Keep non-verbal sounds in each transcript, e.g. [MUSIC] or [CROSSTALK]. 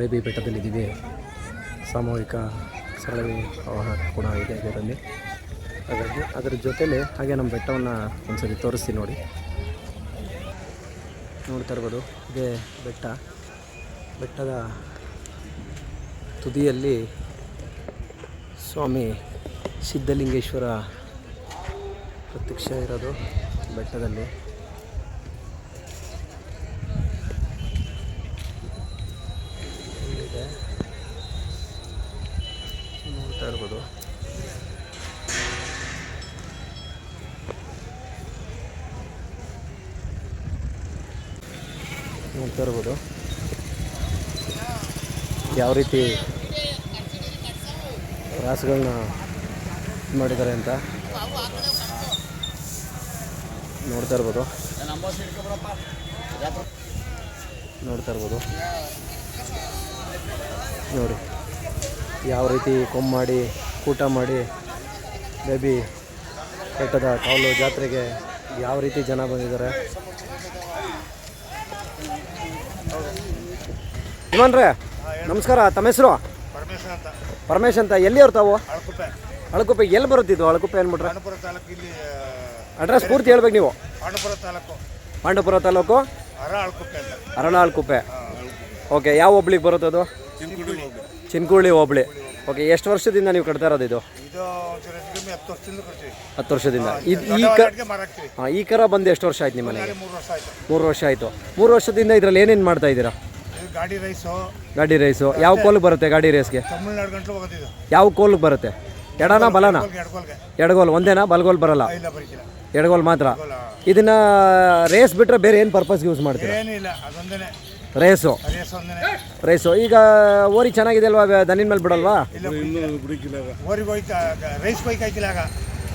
Baby ಬೆಟ್ಟದಲ್ಲಿದ್ದೀವಿ. ಸಾಮೂಹಿಕ ಸರಳವಿ ಪ್ರವಾಹ ಕೂಡ ಇದೆ ಇದರಲ್ಲಿ. ಹಾಗಾಗಿ ಅದರ ಜೊತೆಲಿ ಹಾಗೆ ನಮ್ಮ ಬೆಟ್ಟವನ್ನು ಒಂದ್ಸರಿ ತೋರಿಸ್ತೀನಿ ನೋಡಿ. ನೋಡ್ತಾ ಇರ್ಬೋದು, ಇದೇ ಬೆಟ್ಟ. ಬೆಟ್ಟದ ತುದಿಯಲ್ಲಿ ಸ್ವಾಮಿ ಸಿದ್ಧಲಿಂಗೇಶ್ವರ ಪ್ರತ್ಯಕ್ಷ ಇರೋದು ಬೆಟ್ಟದಲ್ಲಿ. ಯಾವ ರೀತಿ ರಾಸುಗಳನ್ನ ಮಾಡಿದ್ದಾರೆ ಅಂತ ನೋಡ್ತಾ ಇರ್ಬೋದು. ನೋಡ್ತಾ ಇರ್ಬೋದು. ನೋಡಿ, ಯಾವ ರೀತಿ ಕೊಮ್ಮ ಮಾಡಿ ಊಟ ಮಾಡಿ ಬೇಬಿ ಬೆಟ್ಟದ ಕಾವಲು ಜಾತ್ರೆಗೆ ಯಾವ ರೀತಿ ಜನ ಬಂದಿದ್ದಾರೆ. ಇವಾನ್ರೇ ನಮಸ್ಕಾರ ತಮ್ಮ ಹೆಸರು? ಪರಮೇಶ್ವರ ಅಂತ. ಪರಮೇಶ್ ಅಂತ. ಎಲ್ಲಿ ಅವ್ರು ತಾವು? ಅಳಕುಪ್ಪೆ. ಅಳಕುಪ್ಪೆ. ಎಲ್ಲಿ ಬರುತ್ತಿದ್ದು ಅಳಕುಪ್ಪೆ ಅಂದ್ಬಿಟ್ರೆ ಪಾಂಡಪುರ ತಾಲೂಕು ಇಲ್ಲಿ ಅಡ್ರೆಸ್ ಪೂರ್ತಿ ಹೇಳ್ಬೇಕು ನೀವು. ಪಾಂಡಪುರ ತಾಲೂಕು. ಪಾಂಡವಪುರ ತಾಲೂಕು? ಅರ ಅಳಕುಪ್ಪೆ ಅಂತ. ಓಕೆ ಯಾವ ಹೋಬ್ಳಿಗೆ ಬರುತ್ತೆ ಅದು? ಚಿನ್ಕುಳ್ಳಿ ಚಿನ್ಕುಳಿ ಹೋಬ್ಳಿ. ಓಕೆ ಎಷ್ಟು ವರ್ಷದಿಂದ ನೀವು ಕಟ್ತಾ ಇರೋದು ಇದು? ಇದು ಒಂಚೂರು ಹೆಚ್ಚು ಕಮ್ಮಿ ಹತ್ತು ವರ್ಷದಿಂದ ಕೊಡ್ತೀವಿ ಹತ್ತು ವರ್ಷದಿಂದ. ಇದು ಈ ಕ ಅಡಿಗೆ ಮಾರಾಕ್ತೀವಿ. ಹಾಂ ಈ ಕರ ಬಂದು ಎಷ್ಟು ವರ್ಷ ಆಯ್ತು ನಿಮ್ಮ ಮನೆಗೆ ಮೂರು ವರ್ಷ ಆಯ್ತು. ಮೂರು ವರ್ಷ ಆಯಿತು. ಮೂರು ವರ್ಷದಿಂದ ಇದರಲ್ಲಿ ಏನೇನು ಮಾಡ್ತಾ ಇದ್ದೀರಾ? ಇದು ಗಾಡಿ ರೈಸು ಗಾಡಿ ರೈಸು ಯಾವ ಕೋಲಿಗೆ ಬರುತ್ತೆ ಗಾಡಿ ರೇಸ್ಗೆ ತಮಿಳ್ನಾಡು ಗಂಟ್ಲು ಹೋಗೋದಿದ್ದು ಯಾವ ಕೋಲಿಗೆ ಬರುತ್ತೆ? ಎಡನ ಬಲನ? ಎಡಗೋಲ್ ಒಂದೇನಾ? ಬಲ್ಗೋಲ್ ಬರಲ್ಲ? ಇಲ್ಲ ಬರೀಕಿಲ್ಲ ಎಡಗೋಲ್ ಮಾತ್ರ? ಇದನ್ನ ರೇಸ್ ಬಿಟ್ಟರೆ ಬೇರೆ ಏನು ಪರ್ಪಸ್ಗೆ ಯೂಸ್ ಮಾಡ್ತೀರಾ? ಏನಿಲ್ಲ ಅದೊಂದೇನೆ. ರೇಸು ರೇಸ್ ಒಂದೇನೆ. ರೇಸು ಈಗ ಓರಿ ಚೆನ್ನಾಗಿದೆ ಅಲ್ವಾ ದನಿನ ಮೇಲೆ ಬಿಡಲ್ವಾ? ಇಲ್ಲ ಊರಿಗೆ ಹೋಯ್ತಾ ರೈಸ್ ಬೈಕ್ ಹಾಕಿಲ್ಲ ಆಗ.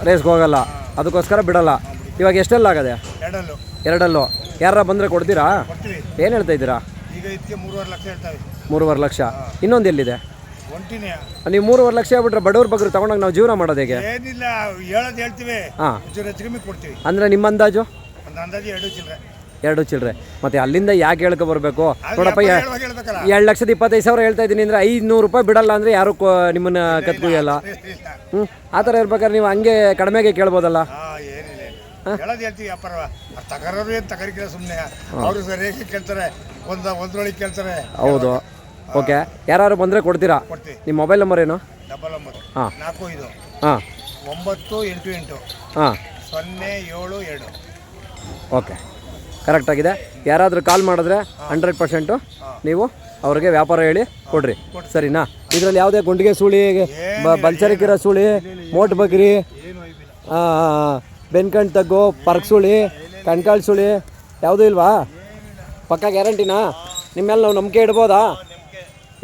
ರೇಸ್ಗೆ ಹೋಗಲ್ಲ. ಅದಕ್ಕೋಸ್ಕರ ಬಿಡಲ್ಲ. ಇವಾಗ ಎಷ್ಟೆಲ್ಲ ಆಗದೆ? ಎರಡಲ್ಲು. ಎರಡಲ್ಲೂ. ಯಾರ ಬಂದರೆ ಕೊಡ್ತೀರಾ? ಕೊಡ್ತೀವಿ. ಏನು ಹೇಳ್ತಾ ಇದ್ದೀರಾ? ಈಗ ಇದಕ್ಕೆ ಮೂರುವರೆ ಲಕ್ಷ ಹೇಳ್ತಾವೆ ಮೂರುವರೆ ಲಕ್ಷ. ಇನ್ನೊಂದು ಎಲ್ಲಿದೆ? ಒಂಟಿನೇ. ನೀವು ಮೂರುವರೆ ಲಕ್ಷ ಬಿಟ್ರೆ ಬಡವ್ರ ಬಗ್ಗೆ ತಗೊಂಡಾಗ ನಾವು ಜೀವನ ಮಾಡೋದು ಹೇಗೆ? ಏನಿಲ್ಲ ಹೇಳೋದು ಹೇಳ್ತೀವಿ. ಹಾಂ. ಒಂಚೂರು ಹೆಚ್ಚು ಕಮ್ಮಿ ಕೊಡ್ತೀವಿ. ಅಂದರೆ ನಿಮ್ಮ ಅಂದಾಜು? ಒಂದು ಅಂದಾಜು ಎರಡು ಚಿಲ್ಲರೆ ಎರಡು ಚಿಲ್ಲರೆ ಮತ್ತೆ ಅಲ್ಲಿಂದ ಯಾಕೆ ಹೇಳ್ಕೊ ಬರಬೇಕು? ನೋಡಪ್ಪ ಎರಡು ಲಕ್ಷದ ಇಪ್ಪತ್ತೈದು ಸಾವಿರ ಹೇಳ್ತಾ ಇದ್ದೀನಿ ಅಂದರೆ ಐದುನೂರು ರೂಪಾಯಿ ಬಿಡಲ್ಲ ಅಂದರೆ ಯಾರು ನಿಮ್ಮನ್ನ ಕತ್ಕೊಯ್ಯಲ್ಲ ಹ್ಮ್? ಹ್ಞೂ ಆ ಥರ ಇರ್ಬೇಕಾದ್ರೆ ನೀವು ಹಂಗೆ ಕಡಿಮೆಗೆ ಕೇಳ್ಬೋದಲ್ಲ. ಹೇಳೋದು ಹೇಳ್ತೀವಿ ವ್ಯಾಪಾರ ತಗರೋರು ಏನು ತಗರಿಕಿಲ್ಲ ಸುಮ್ಮನೆ ಅವರು ರೇಖೆ ಕೇಳ್ತಾರೆ ಒಂದು ಒಂದ್ರೊಳಗೆ ಕೇಳ್ತಾರೆ. ಹೌದು. ಓಕೆ ಯಾರು ಬಂದರೆ ಕೊಡ್ತೀರಾ? ಕೊಡ್ತೀವಿ. ನಿಮ್ಮ ಮೊಬೈಲ್ ನಂಬರ್ ಏನು? ಡಬಲ್ ಒಂಬತ್ತು ಹಾಂ. ನಾಲ್ಕು ಐದು ಹಾಂ. ಒಂಬತ್ತು ಎಂಟು ಎಂಟು. ಹಾಂ. ಸೊನ್ನೆ ಏಳು ಎರಡು. ಓಕೆ ಕರೆಕ್ಟಾಗಿದೆ ಯಾರಾದರೂ ಕಾಲ್ ಮಾಡಿದ್ರೆ ಹಂಡ್ರೆಡ್ ಪರ್ಸೆಂಟು ನೀವು ಅವ್ರಿಗೆ ವ್ಯಾಪಾರ ಹೇಳಿ ಕೊಡ್ರಿ. ಸರಿನಾ? ಇದರಲ್ಲಿ ಯಾವುದೇ ಗುಂಡಿಗೆ ಸುಳಿ ಬಲ್ಸರಿಕಿರೋ ಬಲ್ಚರಿಕಿರೋ ಸುಳಿ ಮೋಟ್ ಬಗ್ರಿ ಏನು ಬೆನ್ಕಂಡು ತಗ್ಗು, ಪರ್ಕ್ ಸುಳಿ, ಕಣ್ಕಾಳು ಸುಳಿ, ಯಾವುದೂ ಇಲ್ವಾ? ಪಕ್ಕ ಗ್ಯಾರಂಟಿನಾ? ನಿಮ್ಮೆಲ್ಲ ನಾವು ನಂಬಿಕೆ ಇಡ್ಬೋದಾ?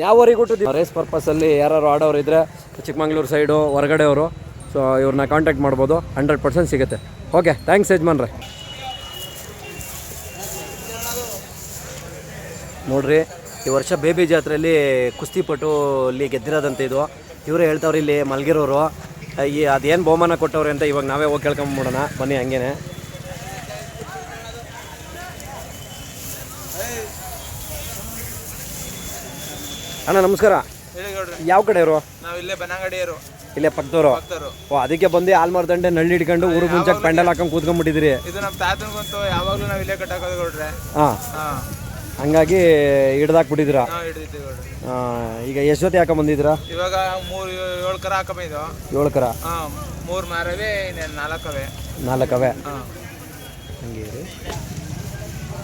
ಯಾವ ಊರಿಗೆ ಹುಟ್ಟಿದ್ವಿ ರೇಸ್ ಪರ್ಪಸಲ್ಲಿ ಯಾರು ಆಡೋರು ಇದ್ದರೆ ಚಿಕ್ಕಮಂಗ್ಳೂರು ಸೈಡು, ಹೊರಗಡೆಯವರು ಸೊ ಇವ್ರನ್ನ ಕಾಂಟ್ಯಾಕ್ಟ್ ಮಾಡ್ಬೋದು ಹಂಡ್ರೆಡ್ ಪರ್ಸೆಂಟ್ ಸಿಗುತ್ತೆ. ಓಕೆ ಥ್ಯಾಂಕ್ಸ್ ಯಜಮಾನ್ರೆ. ನೋಡ್ರಿ, ಈ ವರ್ಷ ಬೇಬಿ ಜಾತ್ರೆಯಲ್ಲಿ ಕುಸ್ತಿಪಟು ಇಲ್ಲಿ ಗೆದ್ದಿರೋದಂತೆ ಇದು. ಇವರೇ ಹೇಳ್ತಾವ್ರಿ ಇಲ್ಲಿ ಮಲ್ಗಿರೋರು. ಈ ಅದೇನು ಬಹುಮಾನ ಕೊಟ್ಟವ್ರಿ ಅಂತ ಇವಾಗ ನಾವೇ ಹೋಗಿ ಕೇಳ್ಕೊಂಬಿಡೋಣ. ಬನ್ನಿ ಹಂಗೇನೆ. ಅಣ್ಣ ನಮಸ್ಕಾರ. ಯಾವ ಕಡೆಯವರು ನಾವು ಇಲ್ಲೇ ಪಕ್ಕದವರು ಓ ಅದಕ್ಕೆ ಬಂದು ಆಲ್ಮಾರ್ ದಂಡೆ ನಳ್ಳಿ ಹಿಡ್ಕೊಂಡು ಊರು ಮುಂಚೆ ಪೆಂಡಲ್ ಹಾಕೊಂಡು ಕೂತ್ಕೊಂಡ್ಬಿಟ್ಟಿದ್ರಿ ಇದು ನಮ್ಮ ತಾತನಿಗಂತೂ ಯಾವಾಗ್ಲೂ ನಾವ್ ಇಲ್ಲೇ ಗೌಡ್ರೆ. ಹಾಂ. ಹಂಗಾಗಿ ಹಿಡ್ದಾಕ್ಬಿಟ್ಟಿದ್ರ ಈಗ ಎಷ್ಟು ಹಾಕೊಂಡ್ ಬಂದಿದ್ರ ಇವಾಗ ಮೂರ್ ಕರ ಹಾಕಬೇಕು ಏಳು ಕರ? ಹಾಂ ಮೂರು ಮಾರವೆ ಇನ್ನೇನು ನಾಲ್ಕವೆ? ನಾಲ್ಕವೇ? ಹಾಂ ಹಂಗೆ ಇರಿ.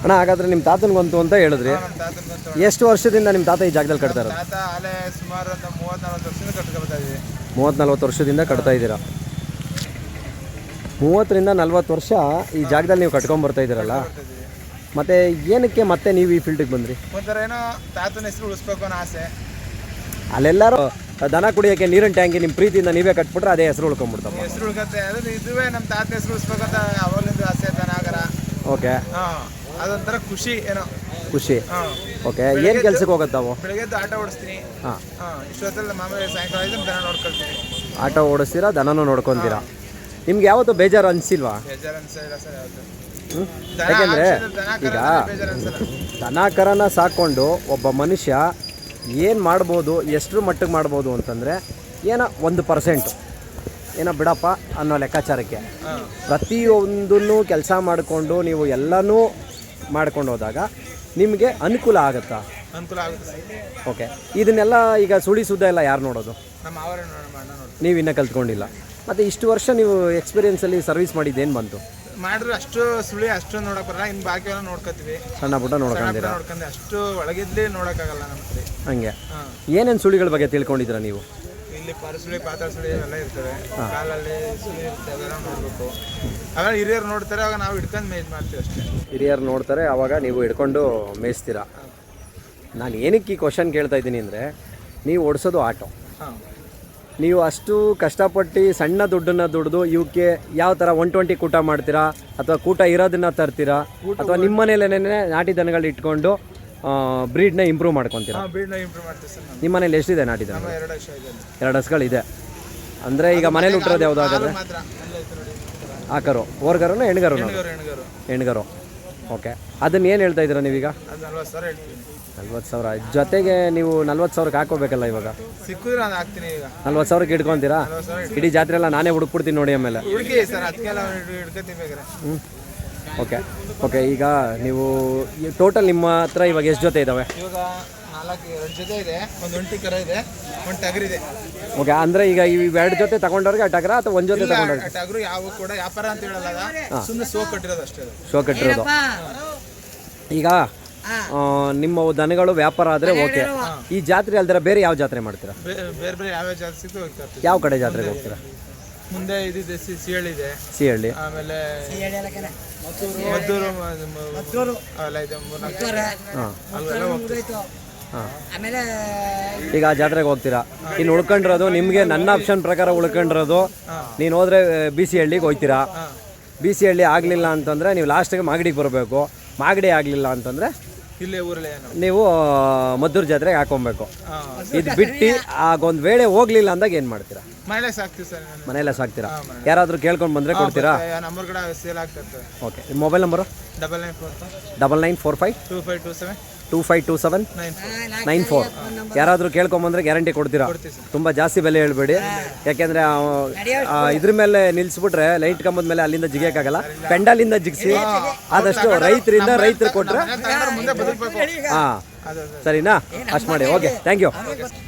ಅಣ್ಣ ಹಾಗಾದ್ರೆ ನಿಮ್ಮ ತಾತನಿಗಂತು ಅಂತ ಹೇಳಿದ್ರಿ. ನಮ್ಮ ಎಷ್ಟು ವರ್ಷದಿಂದ ನಿಮ್ಮ ತಾತ ಈ ಜಾಗದಲ್ಲಿ ಕಟ್ತಾ ಇರೋದು? ತಾತ ಅಲ್ಲೇ ಸುಮಾರು ಒಂದು ಮೂವತ್ತ್ ನಲ್ವತ್ತು ವರ್ಷದಿಂದ ಕಟ್ಕೊ ಬರ್ತಾ ಇದೀವಿ ಮೂವತ್ತು ನಲ್ವತ್ತು ವರ್ಷದಿಂದ ಕಟ್ತಾ ಇದ್ದೀರಾ? ಮೂವತ್ತರಿಂದ ನಲ್ವತ್ತು ವರ್ಷ ಈ ಜಾಗದಲ್ಲಿ ನೀವು ಕಟ್ಕೊಂಡ್ ಬರ್ತಾ ಇದ್ದೀರಲ್ಲ. ಮತ್ತೆ ಏನಕ್ಕೆ ಮತ್ತೆ ನೀವು ಈ ಫೀಲ್ಡಿಗೆ ಬಂದ್ರಿ? ಒಂಥರ ಏನೋ ತಾತನ ಹೆಸರು ಉಳಿಸ್ಬೇಕು ಅನ್ನೋ ಆಸೆ. ಅಲ್ಲೆಲ್ಲರೂ ದನ ಕುಡಿಯೋಕ್ಕೆ ನೀರಿನ ಟ್ಯಾಂಕಿ ನಿಮ್ಮ ಪ್ರೀತಿಯಿಂದ ನೀವೇ ಕಟ್ಬಿಟ್ರೆ ಅದೇ ಹೆಸರು ಉಳ್ಕೊಂಡ್ಬಿಡ್ತಾವೆ ಹೆಸರು ಉಳ್ಕತ್ತೆ. ಅದ್ರ ಇದುವೇ ನಮ್ಮ ತಾತ ಹೆಸರು ಉಳಿಸ್ಬೇಕಂತ ಅವಾಗಲಿಂದ ಆಸೆ ದನಾಗರ ಓಕೆ. ಹಾ ಅದೊಂಥರ ಖುಷಿ ಏನೋ. ಖುಷಿ. ಹಾ. ಓಕೆ ಏನು ಕೆಲ್ಸಕ್ಕೆ ಹೋಗುತ್ತಾವು ಬೆಳಗ್ಗೆದ್ದು ಆಟ ಓಡಿಸ್ತೀನಿ. ಹಾಂ. ಹಾ ಇಷ್ಟೊತ್ತಲ್ಲಿ ಮಾಮೂಲಿ ಸಾಯಂಕಾಲ ಐದು ದನ ನೋಡ್ಕೊಳ್ತೀನಿ. ಆಟೋ ಓಡಿಸ್ತೀರಾ ದನನೂ ನೋಡ್ಕೊತೀರಾ? ನಿಮ್ಗೆ ಯಾವತ್ತು ಬೇಜಾರು ಅನಿಸಿಲ್ವಾ? ಬೇಜಾರು ಅನ್ಸಲ್ಲ ಸರ್ ಯಾವ್ದು ಯಾಕೆಂದರೆ ಈಗ ದನ ಕರನ ಸಾಕೊಂಡು ಒಬ್ಬ ಮನುಷ್ಯ ಏನು ಮಾಡ್ಬೋದು ಎಷ್ಟರ ಮಟ್ಟಿಗೆ ಮಾಡ್ಬೋದು ಅಂತಂದರೆ ಏನೋ ಒಂದು ಪರ್ಸೆಂಟು. ಏನೋ ಬಿಡಪ್ಪ ಅನ್ನೋ ಲೆಕ್ಕಾಚಾರಕ್ಕೆ. ಪ್ರತಿಯೊಂದನ್ನು ಕೆಲಸ ಮಾಡಿಕೊಂಡು ನೀವು ಎಲ್ಲನೂ ಮಾಡ್ಕೊಂಡು ಹೋದಾಗ ನಿಮಗೆ ಅನುಕೂಲ ಆಗುತ್ತಾ? ಅನುಕೂಲ ಆಗುತ್ತೆ ಓಕೆ. ಇದನ್ನೆಲ್ಲ ಈಗ ಸುಳಿ ಸುದ್ದ ಎಲ್ಲ ಯಾರು ನೋಡೋದು? ನಮ್ಮ ನೀವು ಇನ್ನೂ ಕಲ್ತ್ಕೊಂಡಿಲ್ಲ. ಮತ್ತು ಇಷ್ಟು ವರ್ಷ ನೀವು ಎಕ್ಸ್ಪೀರಿಯೆನ್ಸಲ್ಲಿ ಸರ್ವಿಸ್ ಮಾಡಿದ್ದೇನು ಬಂತು? ಮಾಡಿದ್ರೆ ಅಷ್ಟು ಸುಳಿ ಅಷ್ಟು ನೋಡಕ್ ಬರಲ್ಲ. ಇನ್ ಬಾಕಿ ಎಲ್ಲ ನೋಡ್ಕೊತೀವಿ. ಸಣ್ಣ ಪುಟ್ಟ ನೋಡ್ಕೊಂಡಿರ ನೋಡ್ಕೊಂಡು. ಅಷ್ಟು ಒಳಗಿದ್ಲಿ ನೋಡಕ್ಕಾಗಲ್ಲ ನಮ್ಮ ಕಡೆ ಹಂಗೆ. ಏನೇನು ಸುಳಿಗಳ ಬಗ್ಗೆ ತಿಳ್ಕೊಂಡಿದ್ದೀರಾ ನೀವು? ಇಲ್ಲಿ ಪರಸುಳಿ ಪಾತ್ರ ಸುಳಿ ಎಲ್ಲ ಇರ್ತವೆ. ಕಾಲಲ್ಲಿ ಸುಳಿ ಇರ್ತವೆ ಅವೆಲ್ಲ ನೋಡ್ಬೇಕು. ಅವೆಲ್ಲ ಹಿರಿಯರು ನೋಡ್ತಾರೆ ಅವಾಗ ನಾವು ಹಿಡ್ಕೊಂಡು ಮೇಜ್ ಮಾಡ್ತೀವಿ ಅಷ್ಟೇ. ಹಿರಿಯರು ನೋಡ್ತಾರೆ ಅವಾಗ ನೀವು ಹಿಡ್ಕೊಂಡು ಮೇಯಿಸ್ತೀರಾ? ನಾನು ಏನಕ್ಕೆ ಈ ಕ್ವಶನ್ ಕೇಳ್ತಾ ಇದ್ದೀನಿ ಅಂದರೆ ನೀವು ಓಡಿಸೋದು ಆಟೋ. ಹಾಂ. ನೀವು ಅಷ್ಟು ಕಷ್ಟಪಟ್ಟು ಸಣ್ಣ ದುಡ್ಡನ್ನ ದುಡ್ದು ಇವಕ್ಕೆ ಯಾವ ಥರ ಒನ್ ಟ್ವೆಂಟಿ ಕೂಟ ಮಾಡ್ತೀರಾ? ಅಥವಾ ಕೂಟ ಇರೋದನ್ನ ತರ್ತೀರಾ? ಅಥವಾ ನಿಮ್ಮ ಮನೇಲೇನೆ ನಾಟಿ ದನಗಳು ಇಟ್ಕೊಂಡು ಬ್ರೀಡ್ನ ಇಂಪ್ರೂವ್ ಮಾಡ್ಕೊತೀರಾ? ನಿಮ್ಮ ಮನೇಲಿ ಎಷ್ಟಿದೆ ನಾಟಿ ದನ ಎರಡು ಹಸ್ಗಳಿದೆ ಅಂದರೆ ಈಗ ಮನೇಲಿ ಹುಟ್ಟಿರೋದು ಯಾವುದಾದ್ರೆ ಆಕರು. ಓರ್ಗರು ಹೆಣ್ಗರು ಹೆಣ್ಗರು. ಓಕೆ ಅದನ್ನ ಏನು ಹೇಳ್ತಾ ಇದ್ದೀರಾ ನೀವೀಗ? ನಲ್ವತ್ತು ಸಾವಿರ. ಜೊತೆಗೆ ನೀವು ನಲ್ವತ್ತು ಸಾವಿರಕ್ಕೆ ಹಾಕೋಬೇಕಲ್ಲ ಇವಾಗ? ಸಿಕ್ಕಿದ್ರೆ ನಾನು ಹಾಕ್ತೀನಿ ಈಗ. ನಲ್ವತ್ತು ಸಾವಿರಕ್ಕೆ ಇಟ್ಕೊಂತೀರಾ? ಇಡೀ ಜಾತ್ರೆ ಎಲ್ಲ ನಾನೇ ಹುಡುಕ್ಬಿಡ್ತೀನಿ ನೋಡಿ ಆಮೇಲೆ. ಹುಡುಕಿ ಸರ್ ಅದಕ್ಕೆಲ್ಲ ಹ್ಞೂ ಓಕೆ ಓಕೆ ಈಗ ನೀವು ಟೋಟಲ್ ನಿಮ್ಮ ಹತ್ರ ಇವಾಗ ಎಷ್ಟು ಜೊತೆ ಇದ್ದಾವೆ ಇವಾಗ ನಾಲ್ಕು ಎರಡು ಜೊತೆ ಇದೆ. ಒಂದು ಒಂಟಿ ಕರ ಇದೆ ಒಂದು ಟಗರಿದೆ ಓಕೆ ಅಂದರೆ ಈಗ ಇವೆರಡು ಜೊತೆ ತಗೊಂಡವ್ರಿಗೆ ಟಗರ ಅಥವಾ ಒಂದು ಜೊತೆ ತಗೊಂಡವ್ರಿಗೆ? ಟಗರು ಯಾವ ಕೂಡ ವ್ಯಾಪಾರ ಅಂತ ಹೇಳಲ್ಲ. ಸುಮ್ಮನೆ ಸೋ ಕಟ್ಟಿರೋದು ಅಷ್ಟೇ ಶೋ ಕಟ್ಟಿರೋದು. ಈಗ ಆ, ನಿಮ್ಮ ದನಗಳು ವ್ಯಾಪಾರ ಆದರೆ ಓಕೆ. ಈ ಜಾತ್ರೆ ಅಲ್ದಿರ ಬೇರೆ ಯಾವ ಜಾತ್ರೆ ಮಾಡ್ತೀರಾ? ಬೇರೆ ಬೇರೆ ಯಾವ ಜಾತ್ರೆ ಸಿಕ್ತು ಹೋಗ್ತಾ ಯಾವ ಕಡೆ ಜಾತ್ರೆಗೆ ಹೋಗ್ತೀರಾ? ಮುಂದೆ ಇದಿದೆ ಸಿ ಸಿಹಳಿದೆ ಸಿಹಳ್ಳಿ. ಆಮೇಲೆ ಮದ್ದೂರು ಮದ್ದೂರು. ಅವೆಲ್ಲ ಇದೆ ಹಾಂ. ಆಮೇಲೆ ಈಗ ಆ ಜಾತ್ರೆಗೆ ಹೋಗ್ತೀರಾ? ಇನ್ನು ಉಳ್ಕೊಂಡಿರೋದು ನಿಮಗೆ ನನ್ನ ಆಪ್ಷನ್ ಪ್ರಕಾರ ಉಳ್ಕೊಂಡಿರೋದು ನೀನು ಹೋದ್ರೆ ಬಿ ಸಿ ಹಳ್ಳಿಗೆ ಹೋಗ್ತೀರಾ? ಬಿ ಸಿ ಹಳ್ಳಿ ಆಗಲಿಲ್ಲ ಅಂತಂದರೆ ನೀವು ಲಾಸ್ಟಿಗೆ ಮಾಗಡಿಗೆ ಬರಬೇಕು. ಮಾಗಡಿ ಆಗಲಿಲ್ಲ ಅಂತಂದರೆ ಇಲ್ಲೇ ಊರಲ್ಲೇ ಏನು? ನೀವು ಮದ್ದೂರು ಜಾತ್ರೆಗೆ ಹಾಕೊಬೇಕು. ಇದು ಬಿಟ್ಟು ಆಗೊಂದು ವೇಳೆ ಹೋಗ್ಲಿಲ್ಲ ಅಂದಾಗ ಏನು ಮಾಡ್ತೀರಾ? ಮಳೆ ಸಾಕ್ತೀವಿ ಸರ್ ನಾನು. ಮನೆಯಲ್ಲೇ ಸಾಕ್ತೀರಾ? ಯಾರಾದರೂ ಕೇಳ್ಕೊಂಡ್ ಬಂದ್ರೆ ಕೊಡ್ತೀರಾ? ನಂಬರ್ ಕೂಡ ಸೇಲ್ ಆಗ್ತಾ ಇರ್ತದೆ okay mobile number? Double nine four double nine four five. Two five two seven. Two five two seven nine four ಯಾರಾದರೂ ಕೇಳ್ಕೊಂಬಂದ್ರೆ ಗ್ಯಾರಂಟಿ ಕೊಡ್ತೀರಾ? ತುಂಬ ಜಾಸ್ತಿ ಬೆಲೆ ಹೇಳ್ಬೇಡಿ. ಯಾಕೆಂದರೆ ಇದ್ರ ಮೇಲೆ ನಿಲ್ಲಿಸ್ಬಿಟ್ರೆ ಲೈಟ್ ಕಂಬದ ಮೇಲೆ ಅಲ್ಲಿಂದ ಜಿಗಿಯೋಕ್ಕಾಗಲ್ಲ. ಪೆಂಡಾಲಿಂದ ಜಿಗಿಸಿ ಆದಷ್ಟು ರೈತರಿಂದ ರೈತರು ಕೊಟ್ಟರೆ ಹಾಂ. ಸರಿನಾ? ಅಷ್ಟು ಮಾಡಿ. ಓಕೆ ಥ್ಯಾಂಕ್ ಯು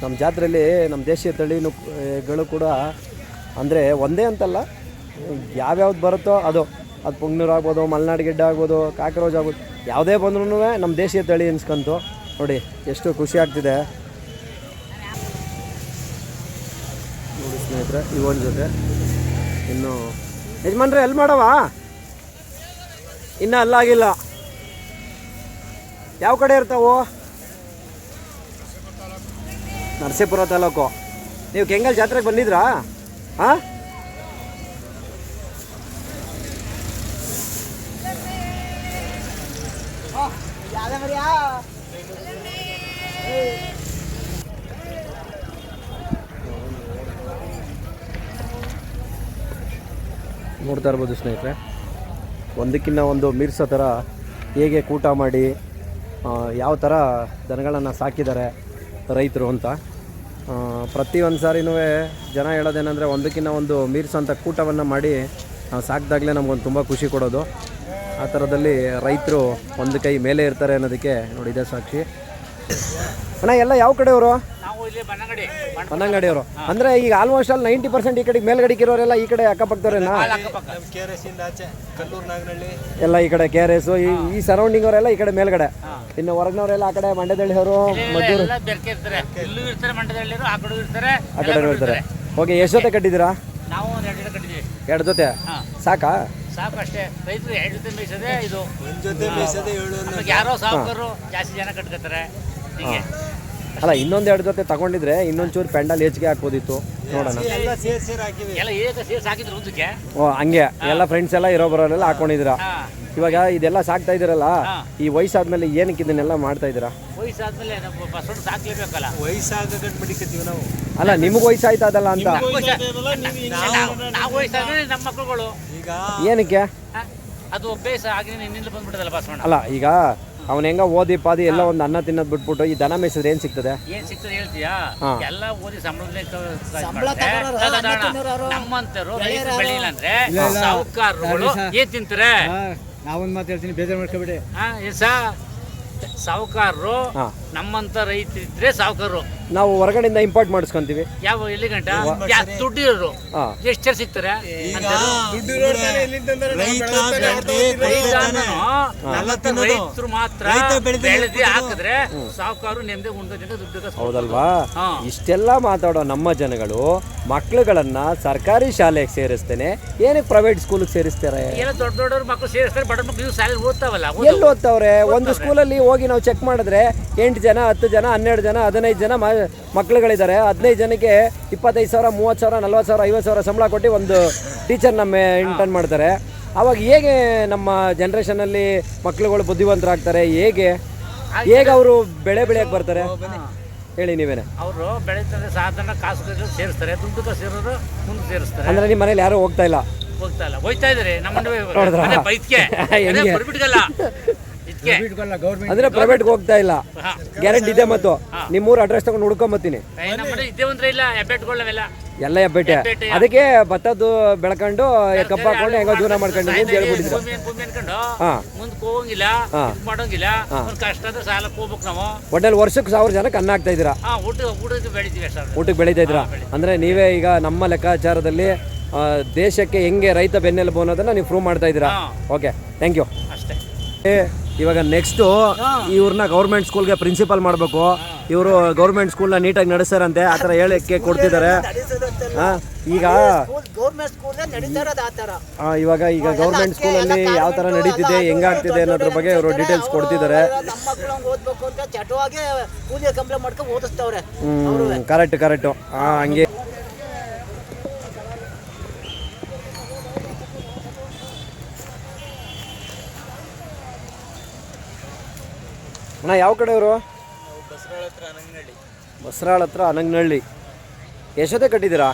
ನಮ್ಮ ಜಾತ್ರೆಯಲ್ಲಿ ನಮ್ಮ ದೇಶೀಯ ತಳಿಗಳು ಕೂಡ ಅಂದರೆ ಒಂದೇ ಅಂತಲ್ಲ. ಯಾವ್ಯಾವ್ದು ಬರುತ್ತೋ ಅದು. ಅದು ಪುಂಗ್ನೂರು ಆಗ್ಬೋದು, ಮಲೆನಾಡು ಗಿಡ್ಡ ಆಗ್ಬೋದು ಕಾಕ್ರೋಜ್ ಆಗ್ಬೋದು, ಯಾವುದೇ ಬಂದ್ರೂ ನಮ್ಮ ದೇಶೀಯ ತಳಿ ಅನ್ಸ್ಕೊಂತು ನೋಡಿ, ಎಷ್ಟು ಖುಷಿ ಆಗ್ತಿದೆ. ನೋಡಿ ಸ್ನೇಹಿತರೆ ಇವನ್ ಜೊತೆ. ಇನ್ನು ಯಜಮಾನ್ರೆ ಎಲ್ಲಿ ಮಾಡವ? ಇನ್ನೂ ಅಲ್ಲಾಗಿಲ್ಲ ಯಾವ ಕಡೆ ಇರ್ತಾವೋ? ನರಸೀಪುರ ತಾಲೂಕು. ನೀವು ಕೆಂಗಲ್ ಜಾತ್ರೆಗೆ ಬಂದಿದ್ರಾ? ಹಾಂ? ನೋಡ್ತಾ ಇರ್ಬೋದು ಸ್ನೇಹಿತರೆ. ಒಂದಕ್ಕಿನ್ನ ಒಂದು ಮೀರ್ಸೋ ಥರ ಹೇಗೆ ಕೂಟ ಮಾಡಿ ಯಾವ ಥರ ದನಗಳನ್ನು ಸಾಕಿದ್ದಾರೆ ರೈತರು ಅಂತ. ಆ, ಪ್ರತಿ ಒಂದು ಸಾರಿನೂ ಜನ ಹೇಳೋದೇನೆಂದರೆ ಒಂದಕ್ಕಿನ್ನ ಒಂದು ಮೀರ್ಸೋಂಥ ಕೂಟವನ್ನು ಮಾಡಿ ಸಾಕಿದಾಗಲೇ ನಮ್ಗೊಂದು ತುಂಬ ಖುಷಿ ಕೊಡೋದು. ಆ ಥರದಲ್ಲಿ ರೈತರು ಒಂದು ಕೈ ಮೇಲೆ ಇರ್ತಾರೆ ಅನ್ನೋದಕ್ಕೆ ನೋಡಿ ಇದೇ ಸಾಕ್ಷಿ. ಅಣ್ಣ ಎಲ್ಲ ಯಾವ ಕಡೆಯವರು? ನಾವು ಇಲ್ಲಿ ಬನ್ನಂಗಡಿ. ಪನ್ನಂಗಡಿಯವರು ಅಂದರೆ ಈಗ ಆಲ್ಮೋಸ್ಟ್ ಅಲ್ಲಿ ನೈಂಟಿ ಪರ್ಸೆಂಟ್ ಈ ಕಡೆ ಮೇಲ್ಗಡೆಗೆ ಇರೋರೆಲ್ಲ ಈ ಕಡೆ ಅಕ್ಕಪಕ್ಕದವ್ರೇನಾ? ಎಲ್ಲ ಈ ಕಡೆ ಕೆ ಆರ್ ಎಸ್ ಈ ಈ ಸರೌಂಡಿಂಗ್ ಅವರೆಲ್ಲ ಈ ಕಡೆ ಮೇಲ್ಗಡೆ. ಇನ್ನು ಹೊರಗಿನವರೆಲ್ಲ ಆ ಕಡೆ ಮಂಡ್ಯದಳ್ಳಿಯವರು ಮದ್ದೂರು. ಎಲ್ಲ ಬೆರ್ಕೆ ಇರ್ತಾರೆ. ಇಲ್ಲೂ ಇರ್ತಾರೆ ಮಂಡ್ಯದಲ್ಲಿರು ಆ ಕಡೆ ಇರ್ತಾರೆ ಆ ಕಡೆ ಇರ್ತಾರೆ. ಓಕೆ ಎಷ್ಟು ಜೊತೆ ಕಟ್ಟಿದ್ದೀರಾ? ನಾವು ಎರಡು ಜೊತೆ ಕಟ್ಟಿದ್ದೀವಿ. ಎರಡು ಜೊತೆ? ಹಾಂ. ಸಾಕಾ? ಸಾಕು ಅಷ್ಟೇ ರೈತರು ಎರಡು ಜೊತೆ ಮೇಯಿಸೋದೇ ಇದು. ಜೊತೆ ಮೇಯಿಸೋದೇ ಯಾರೋ ಸಾವುಕಾರರು ಜಾಸ್ತಿ ಜನ ಕಟ್ಕೋತಾರೆ. ಹೀಗೆ. ಅಲ್ಲ ಇನ್ನೊಂದು ಎರಡು ಜೊತೆ ತಗೊಂಡಿದ್ರೆ ಇನ್ನೊಂಚೂರು ಪೆಂಡಲ್ ಹೆಚ್ಚಿಗೆ ಹಾಕ್ಬೋದಿತ್ತು. ನೋಡೋಣ. ಎಲ್ಲ ಏಕ ಸೇರಿ ಸಾಕಿದ್ರು ಮುಂದಕ್ಕೆ ಓ ಹಂಗೆ. ಎಲ್ಲ ಫ್ರೆಂಡ್ಸ್ ಎಲ್ಲ ಇರೋ ಬರೋರೆಲ್ಲ ಹಾಕೊಂಡಿದ್ರ ಹಾಂ. ಇವಾಗ ಇದೆಲ್ಲ ಸಾಕ್ತಾ ಇದ್ದೀರಲ್ಲ ಹಾ. ಈ ವಯಸ್ಸಾದ್ಮೇಲೆ ಏನಕ್ಕೆ ಇದನ್ನೆಲ್ಲ ಮಾಡ್ತಾ ಇದ್ದೀರಾ? ವಯಸ್ಸಾದ್ಮೇಲೆ ನಮ್ಮ ಬಸವಣ್ಣ ಸಾಕ್ಲೇಬೇಕಲ್ಲ. ಅಲ್ಲ ನಿಮಗೆ ವಯಸ್ಸಾಯ್ತದಲ್ಲ ಅಂತ? ನಾವು- ನಾವು ವಯಸ್ಸಾದ್ರೆ ನಮ್ಮ ಮಕ್ಕಳುಗಳು. ಏನಕ್ಕೆ? ಹಾ? ಅದು ಅಭ್ಯಾಸ ಆಗಿನ ನಿನ್ನಿಂದ ಬಂದ್ಬಿಟ್ಟದಲ್ಲ ಬಸವಣ್ಣ ಅಲ್ಲ ಈಗ ಅವನ ಹೆಂಗ ಓದಿ ಪಾದಿ ಎಲ್ಲ ಒಂದು ಅನ್ನ ತಿನ್ನೋದು ಬಿಟ್ಬಿಟ್ಟು ಈ ದನ ಮೇಯಿಸಿದ್ರೆ ಏನು ಸಿಗ್ತದೆ? ಏನ್ ಸಿಗ್ತದೆ ಹೇಳ್ತೀಯಾ? ಹಾ. ಎಲ್ಲ ಓದಿ ಸಂಬಳದಲ್ಲಿ ಸಂಬಳ ತಗೊಳೋರು, ಅನ್ನ ತಿನ್ನೋರು. ನಮ್ಮಂತರು ರೈತರು ಬೆಳಿಲ್ಲ ಅಂದ್ರೆ ಸಾಹುಕಾರರುಗಳು ಏನ್ ತಿಂತಾರೆ? ನಾವೊಂದು ಮಾತು ಹೇಳ್ತೀನಿ ಬೇಜಾರು ಮಾಡ್ಕೊಬೇಡಿ. ಎಸ್ ಎಸ ಸಾಹುಕಾರರು ಹಾ. ನಮ್ಮಂತ ರೈತರಿದ್ರೆ ಸಾಹುಕಾರರು. ನಾವು ಹೊರಗಡೆಯಿಂದ ಇಂಪೋರ್ಟ್ ಮಾಡಿಸ್ಕೊಂತೀವಿ. ಯಾವ ಎಲ್ಲಿ ಗಂಟ? ಯಾ- ದುಡ್ಡಿರೋರು. ಎಷ್ಟು ಸಿಗ್ತಾರೆ. ರೈತರು ಮಾತ್ರ ಬೆಳೆದಿ ಹಾಕಿದ್ರೆ ಸಾವುಕಾರು ನೆಮ್ಮದಿ ಉಂಡದಿಂದ ದುಡ್ಡು ಹೌದಲ್ವಾ. ಇಷ್ಟೆಲ್ಲ ಮಾತಾಡೋ ನಮ್ಮ ಜನಗಳು ಮಕ್ಳುಗಳನ್ನ ಸರ್ಕಾರಿ ಶಾಲೆಗೆ ಸೇರಿಸ್ತೇನೆ ಏನಕ್ಕೆ ಪ್ರೈವೇಟ್ ಸ್ಕೂಲ್ಗೆ ಸೇರಿಸ್ತಾರೆ? ಏನೋ ದೊಡ್ಡ ದೊಡ್ಡವ್ರ ಮಕ್ಕಳು ಸೇರಿಸ್ತಾರೆ ಬಡ ಮಕ್ಕಳು ಶಾಲೆ ಓದ್ತಾವಲ್ಲ ಎಲ್ಲಿ ಓದ್ತಾವ್ರೆ? ಒಂದು ಸ್ಕೂಲಲ್ಲಿ ಹೋಗಿ ನಾವು ಚೆಕ್ ಮಾಡಿದ್ರೆ ಎಂಟು ಜನ ಹತ್ತು ಜನ ಹನ್ನೆರಡು ಜನ ಹದಿನೈದು ಜನ ಮಕ್ಳುಗಳಿದ್ದಾರೆ. ಹದಿನೈದು ಜನಕ್ಕೆ ಇಪ್ಪತ್ತೈದು ಸಾವಿರ ಮೂವತ್ತು ಸಾವಿರ ನಲ್ವತ್ತು ಸಾವಿರ ಐವತ್ತು ಸಾವಿರ ಸಂಬಳ ಕೊಟ್ಟು ಒಂದು ಟೀಚರ್ ನಮ್ಮ ಇಂಟರ್ನ್ ಮಾಡ್ತಾರೆ. ಅವಾಗ ಹೇಗೆ ನಮ್ಮ ಜನ್ರೇಷನಲ್ಲಿ ಮಕ್ಳುಗಳು ಬುದ್ಧಿವಂತರಾಗ್ತಾರೆ? ಹೇಗೆ? ಹೇಗೆ ಅವರು ಬೆಳೆ ಬೆಳೆಯಕ್ಕೆ ಬರ್ತಾರೆ? ಹೇಳಿ ನೀವೇನೆ. ಅವರು ಬೆಳೀತಾರೆ ಸಾಧಾರಣ ಕಾಸು ಸೇರಿಸ್ತಾರೆ. ದುಡ್ಡು ಸೇರೋರು ಮುಂದೆ ಸೇರಿಸ್ತಾರೆ. ಅಂದ್ರೆ ನಿಮ್ಮ ಮನೇಲಿ ಯಾರು ಹೋಗ್ತಾ ಇಲ್ಲ? ಹೋಗ್ತಾ ಇಲ್ಲ. ಹೋಯ್ತಾ ಇದ್ರೆ ನಮ್ಮ ಬೈತ್ಕೆ ಬೈತ್ಗೆ. [LAUGHS] ಅಂದ್ರೆ ಪ್ರೈವೇಟ್ ಹೋಗ್ತಾ ಇಲ್ಲ. ಗ್ಯಾರಂಟಿ ಇದೆ ಮತ್ತು ನಿಮ್ಮೂರು ಅಡ್ರೆಸ್ ತಗೊಂಡು ಹುಡ್ಕೊಂಬತ್ತೀನಿ ಎಲ್ಲ ಹೆಬ್ಬೆಟ್ಟೆ. ಅದಕ್ಕೆ ಭತ್ತದ್ದು ಬೆಳ್ಕೊಂಡು ಕಬ್ಬ ಹಾಕೊಂಡು ಹೆಂಗೋ ಜೀವನ ಮಾಡ್ಕೊಂಡಿದ್ದೀನಿ ಅಂತ ಹೇಳ್ಬಿಟ್ಟಿದ್ರು. ಹೋಗಂಗಿಲ್ಲ ಮಾಡೋಂಗಿಲ್ಲ ಕಷ್ಟದ ಸಾಲಕ್ಕೆ ಹೋಗ್ಬೇಕು ನಾವು. ಒಟ್ಟಲ್ಲಿ ವರ್ಷಕ್ಕೆ ಸಾವಿರ ಜನಕ್ಕೆ ಅನ್ನ ಹಾಕ್ತಾ ಇದ್ದೀರಾ? ಊಟಕ್ಕೆ ಬೆಳೀತಾ ಇದ್ದೀರಾ? ಅಂದ್ರೆ ನೀವೇ ಈಗ ನಮ್ಮ ಲೆಕ್ಕಾಚಾರದಲ್ಲಿ ದೇಶಕ್ಕೆ ಹೆಂಗೆ ರೈತ ಬೆನ್ನೆಲುಬು ಅನ್ನೋದನ್ನ ನೀವು ಪ್ರೂವ್ ಮಾಡ್ತಾ ಇದ್ದೀರಾ? ಓಕೆ ಥ್ಯಾಂಕ್ ಯು ಅಷ್ಟೇ. ಇವಾಗ ನೆಕ್ಸ್ಟು ಇವ್ರನ್ನ ಗೌರ್ಮೆಂಟ್ ಸ್ಕೂಲ್ಗೆ ಪ್ರಿನ್ಸಿಪಾಲ್ ಮಾಡಬೇಕು. ಇವರು ಗೌರ್ಮೆಂಟ್ ಸ್ಕೂಲ್ನ ನೀಟಾಗಿ ನಡೆಸ್ತಾರಂತೆ ಆ ಥರ ಹೇಳಕ್ಕೆ ಕೊಡ್ತಿದ್ದಾರೆ. ಹಾಂ ಈಗ ಹಾಂ ಇವಾಗ ಈಗ ಗೌರ್ಮೆಂಟ್ ಸ್ಕೂಲಲ್ಲಿ ಯಾವ ಥರ ನಡೀತಿದೆ ಹೆಂಗಾಗ್ತಿದೆ ಅನ್ನೋದ್ರ ಬಗ್ಗೆ ಇವರು ಡೀಟೇಲ್ಸ್ ಕೊಡ್ತಿದ್ದಾರೆ. ಕರೆಕ್ಟ್ ಕರೆಕ್ಟು ಹಾಂ ಹಂಗೆ. ಅಣ್ಣ ಯಾವ ಕಡೆಯವರು ಬಸರಾಳ ಹತ್ರ ಅನಂಗನಹಳ್ಳಿ. ಎಷ್ಟೊತ್ತೆ ಕಟ್ಟಿದ್ದೀರಾ?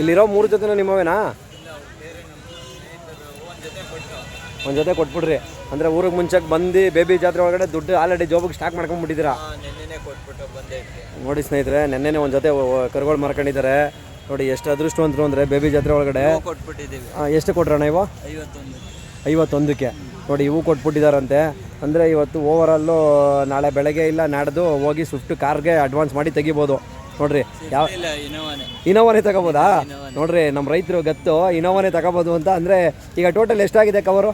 ಇಲ್ಲಿರೋ ಮೂರು ಜೊತೆನೂ ನಿಮ್ಮವೇನಾ? ಒಂದು ಜೊತೆ ಕೊಟ್ಬಿಡ್ರಿ. ಅಂದರೆ ಊರಿಗೆ ಮುಂಚೆಗೆ ಬಂದು ಬೇಬಿ ಜಾತ್ರೆ ಒಳಗಡೆ ದುಡ್ಡು ಆಲ್ರೆಡಿ ಜಾಬಿಗೆ ಸ್ಟಾಕ್ ಮಾಡ್ಕೊಂಡ್ಬಿಟ್ಟಿದ್ದೀರಾ ನೋಡಿ ಸ್ನೇಹಿತರೆ ನೆನ್ನೆನೇ ಒಂದು ಜೊತೆ ಕರುಗಳು ಮಾರ್ಕೊಂಡಿದ್ದಾರೆ. ನೋಡಿ ಎಷ್ಟು ಅದೃಷ್ಟವಂತರು ಅಂದರೆ ಬೇಬಿ ಜಾತ್ರೆ ಒಳಗಡೆ. ಎಷ್ಟು ಕೊಟ್ರಣ್ಣ ಇವ ಐವತ್ತೊಂದು ಐವತ್ತೊಂದಕ್ಕೆ. ನೋಡಿ ಇವು ಕೊಟ್ಬಿಟ್ಟಿದಾರಂತೆ. ಅಂದರೆ ಇವತ್ತು ಓವರಲ್ಲು ನಾಳೆ ಬೆಳಗ್ಗೆ ಇಲ್ಲ ನಡೆದು ಹೋಗಿ ಸ್ವಿಫ್ಟ್ ಕಾರ್ಗೆ ಅಡ್ವಾನ್ಸ್ ಮಾಡಿ ತೆಗಿಬೋದು. ನೋಡ್ರಿ ಯಾವ ಇನೋವಾನೆ ತಗೋಬೋದಾ? ನೋಡ್ರಿ ನಮ್ಮ ರೈತರು ಗತ್ತು ಇನೋವಾನೇ ತಗೋಬೋದು ಅಂತ. ಅಂದರೆ ಈಗ ಟೋಟಲ್ ಎಷ್ಟಾಗಿದೆ ಕವರು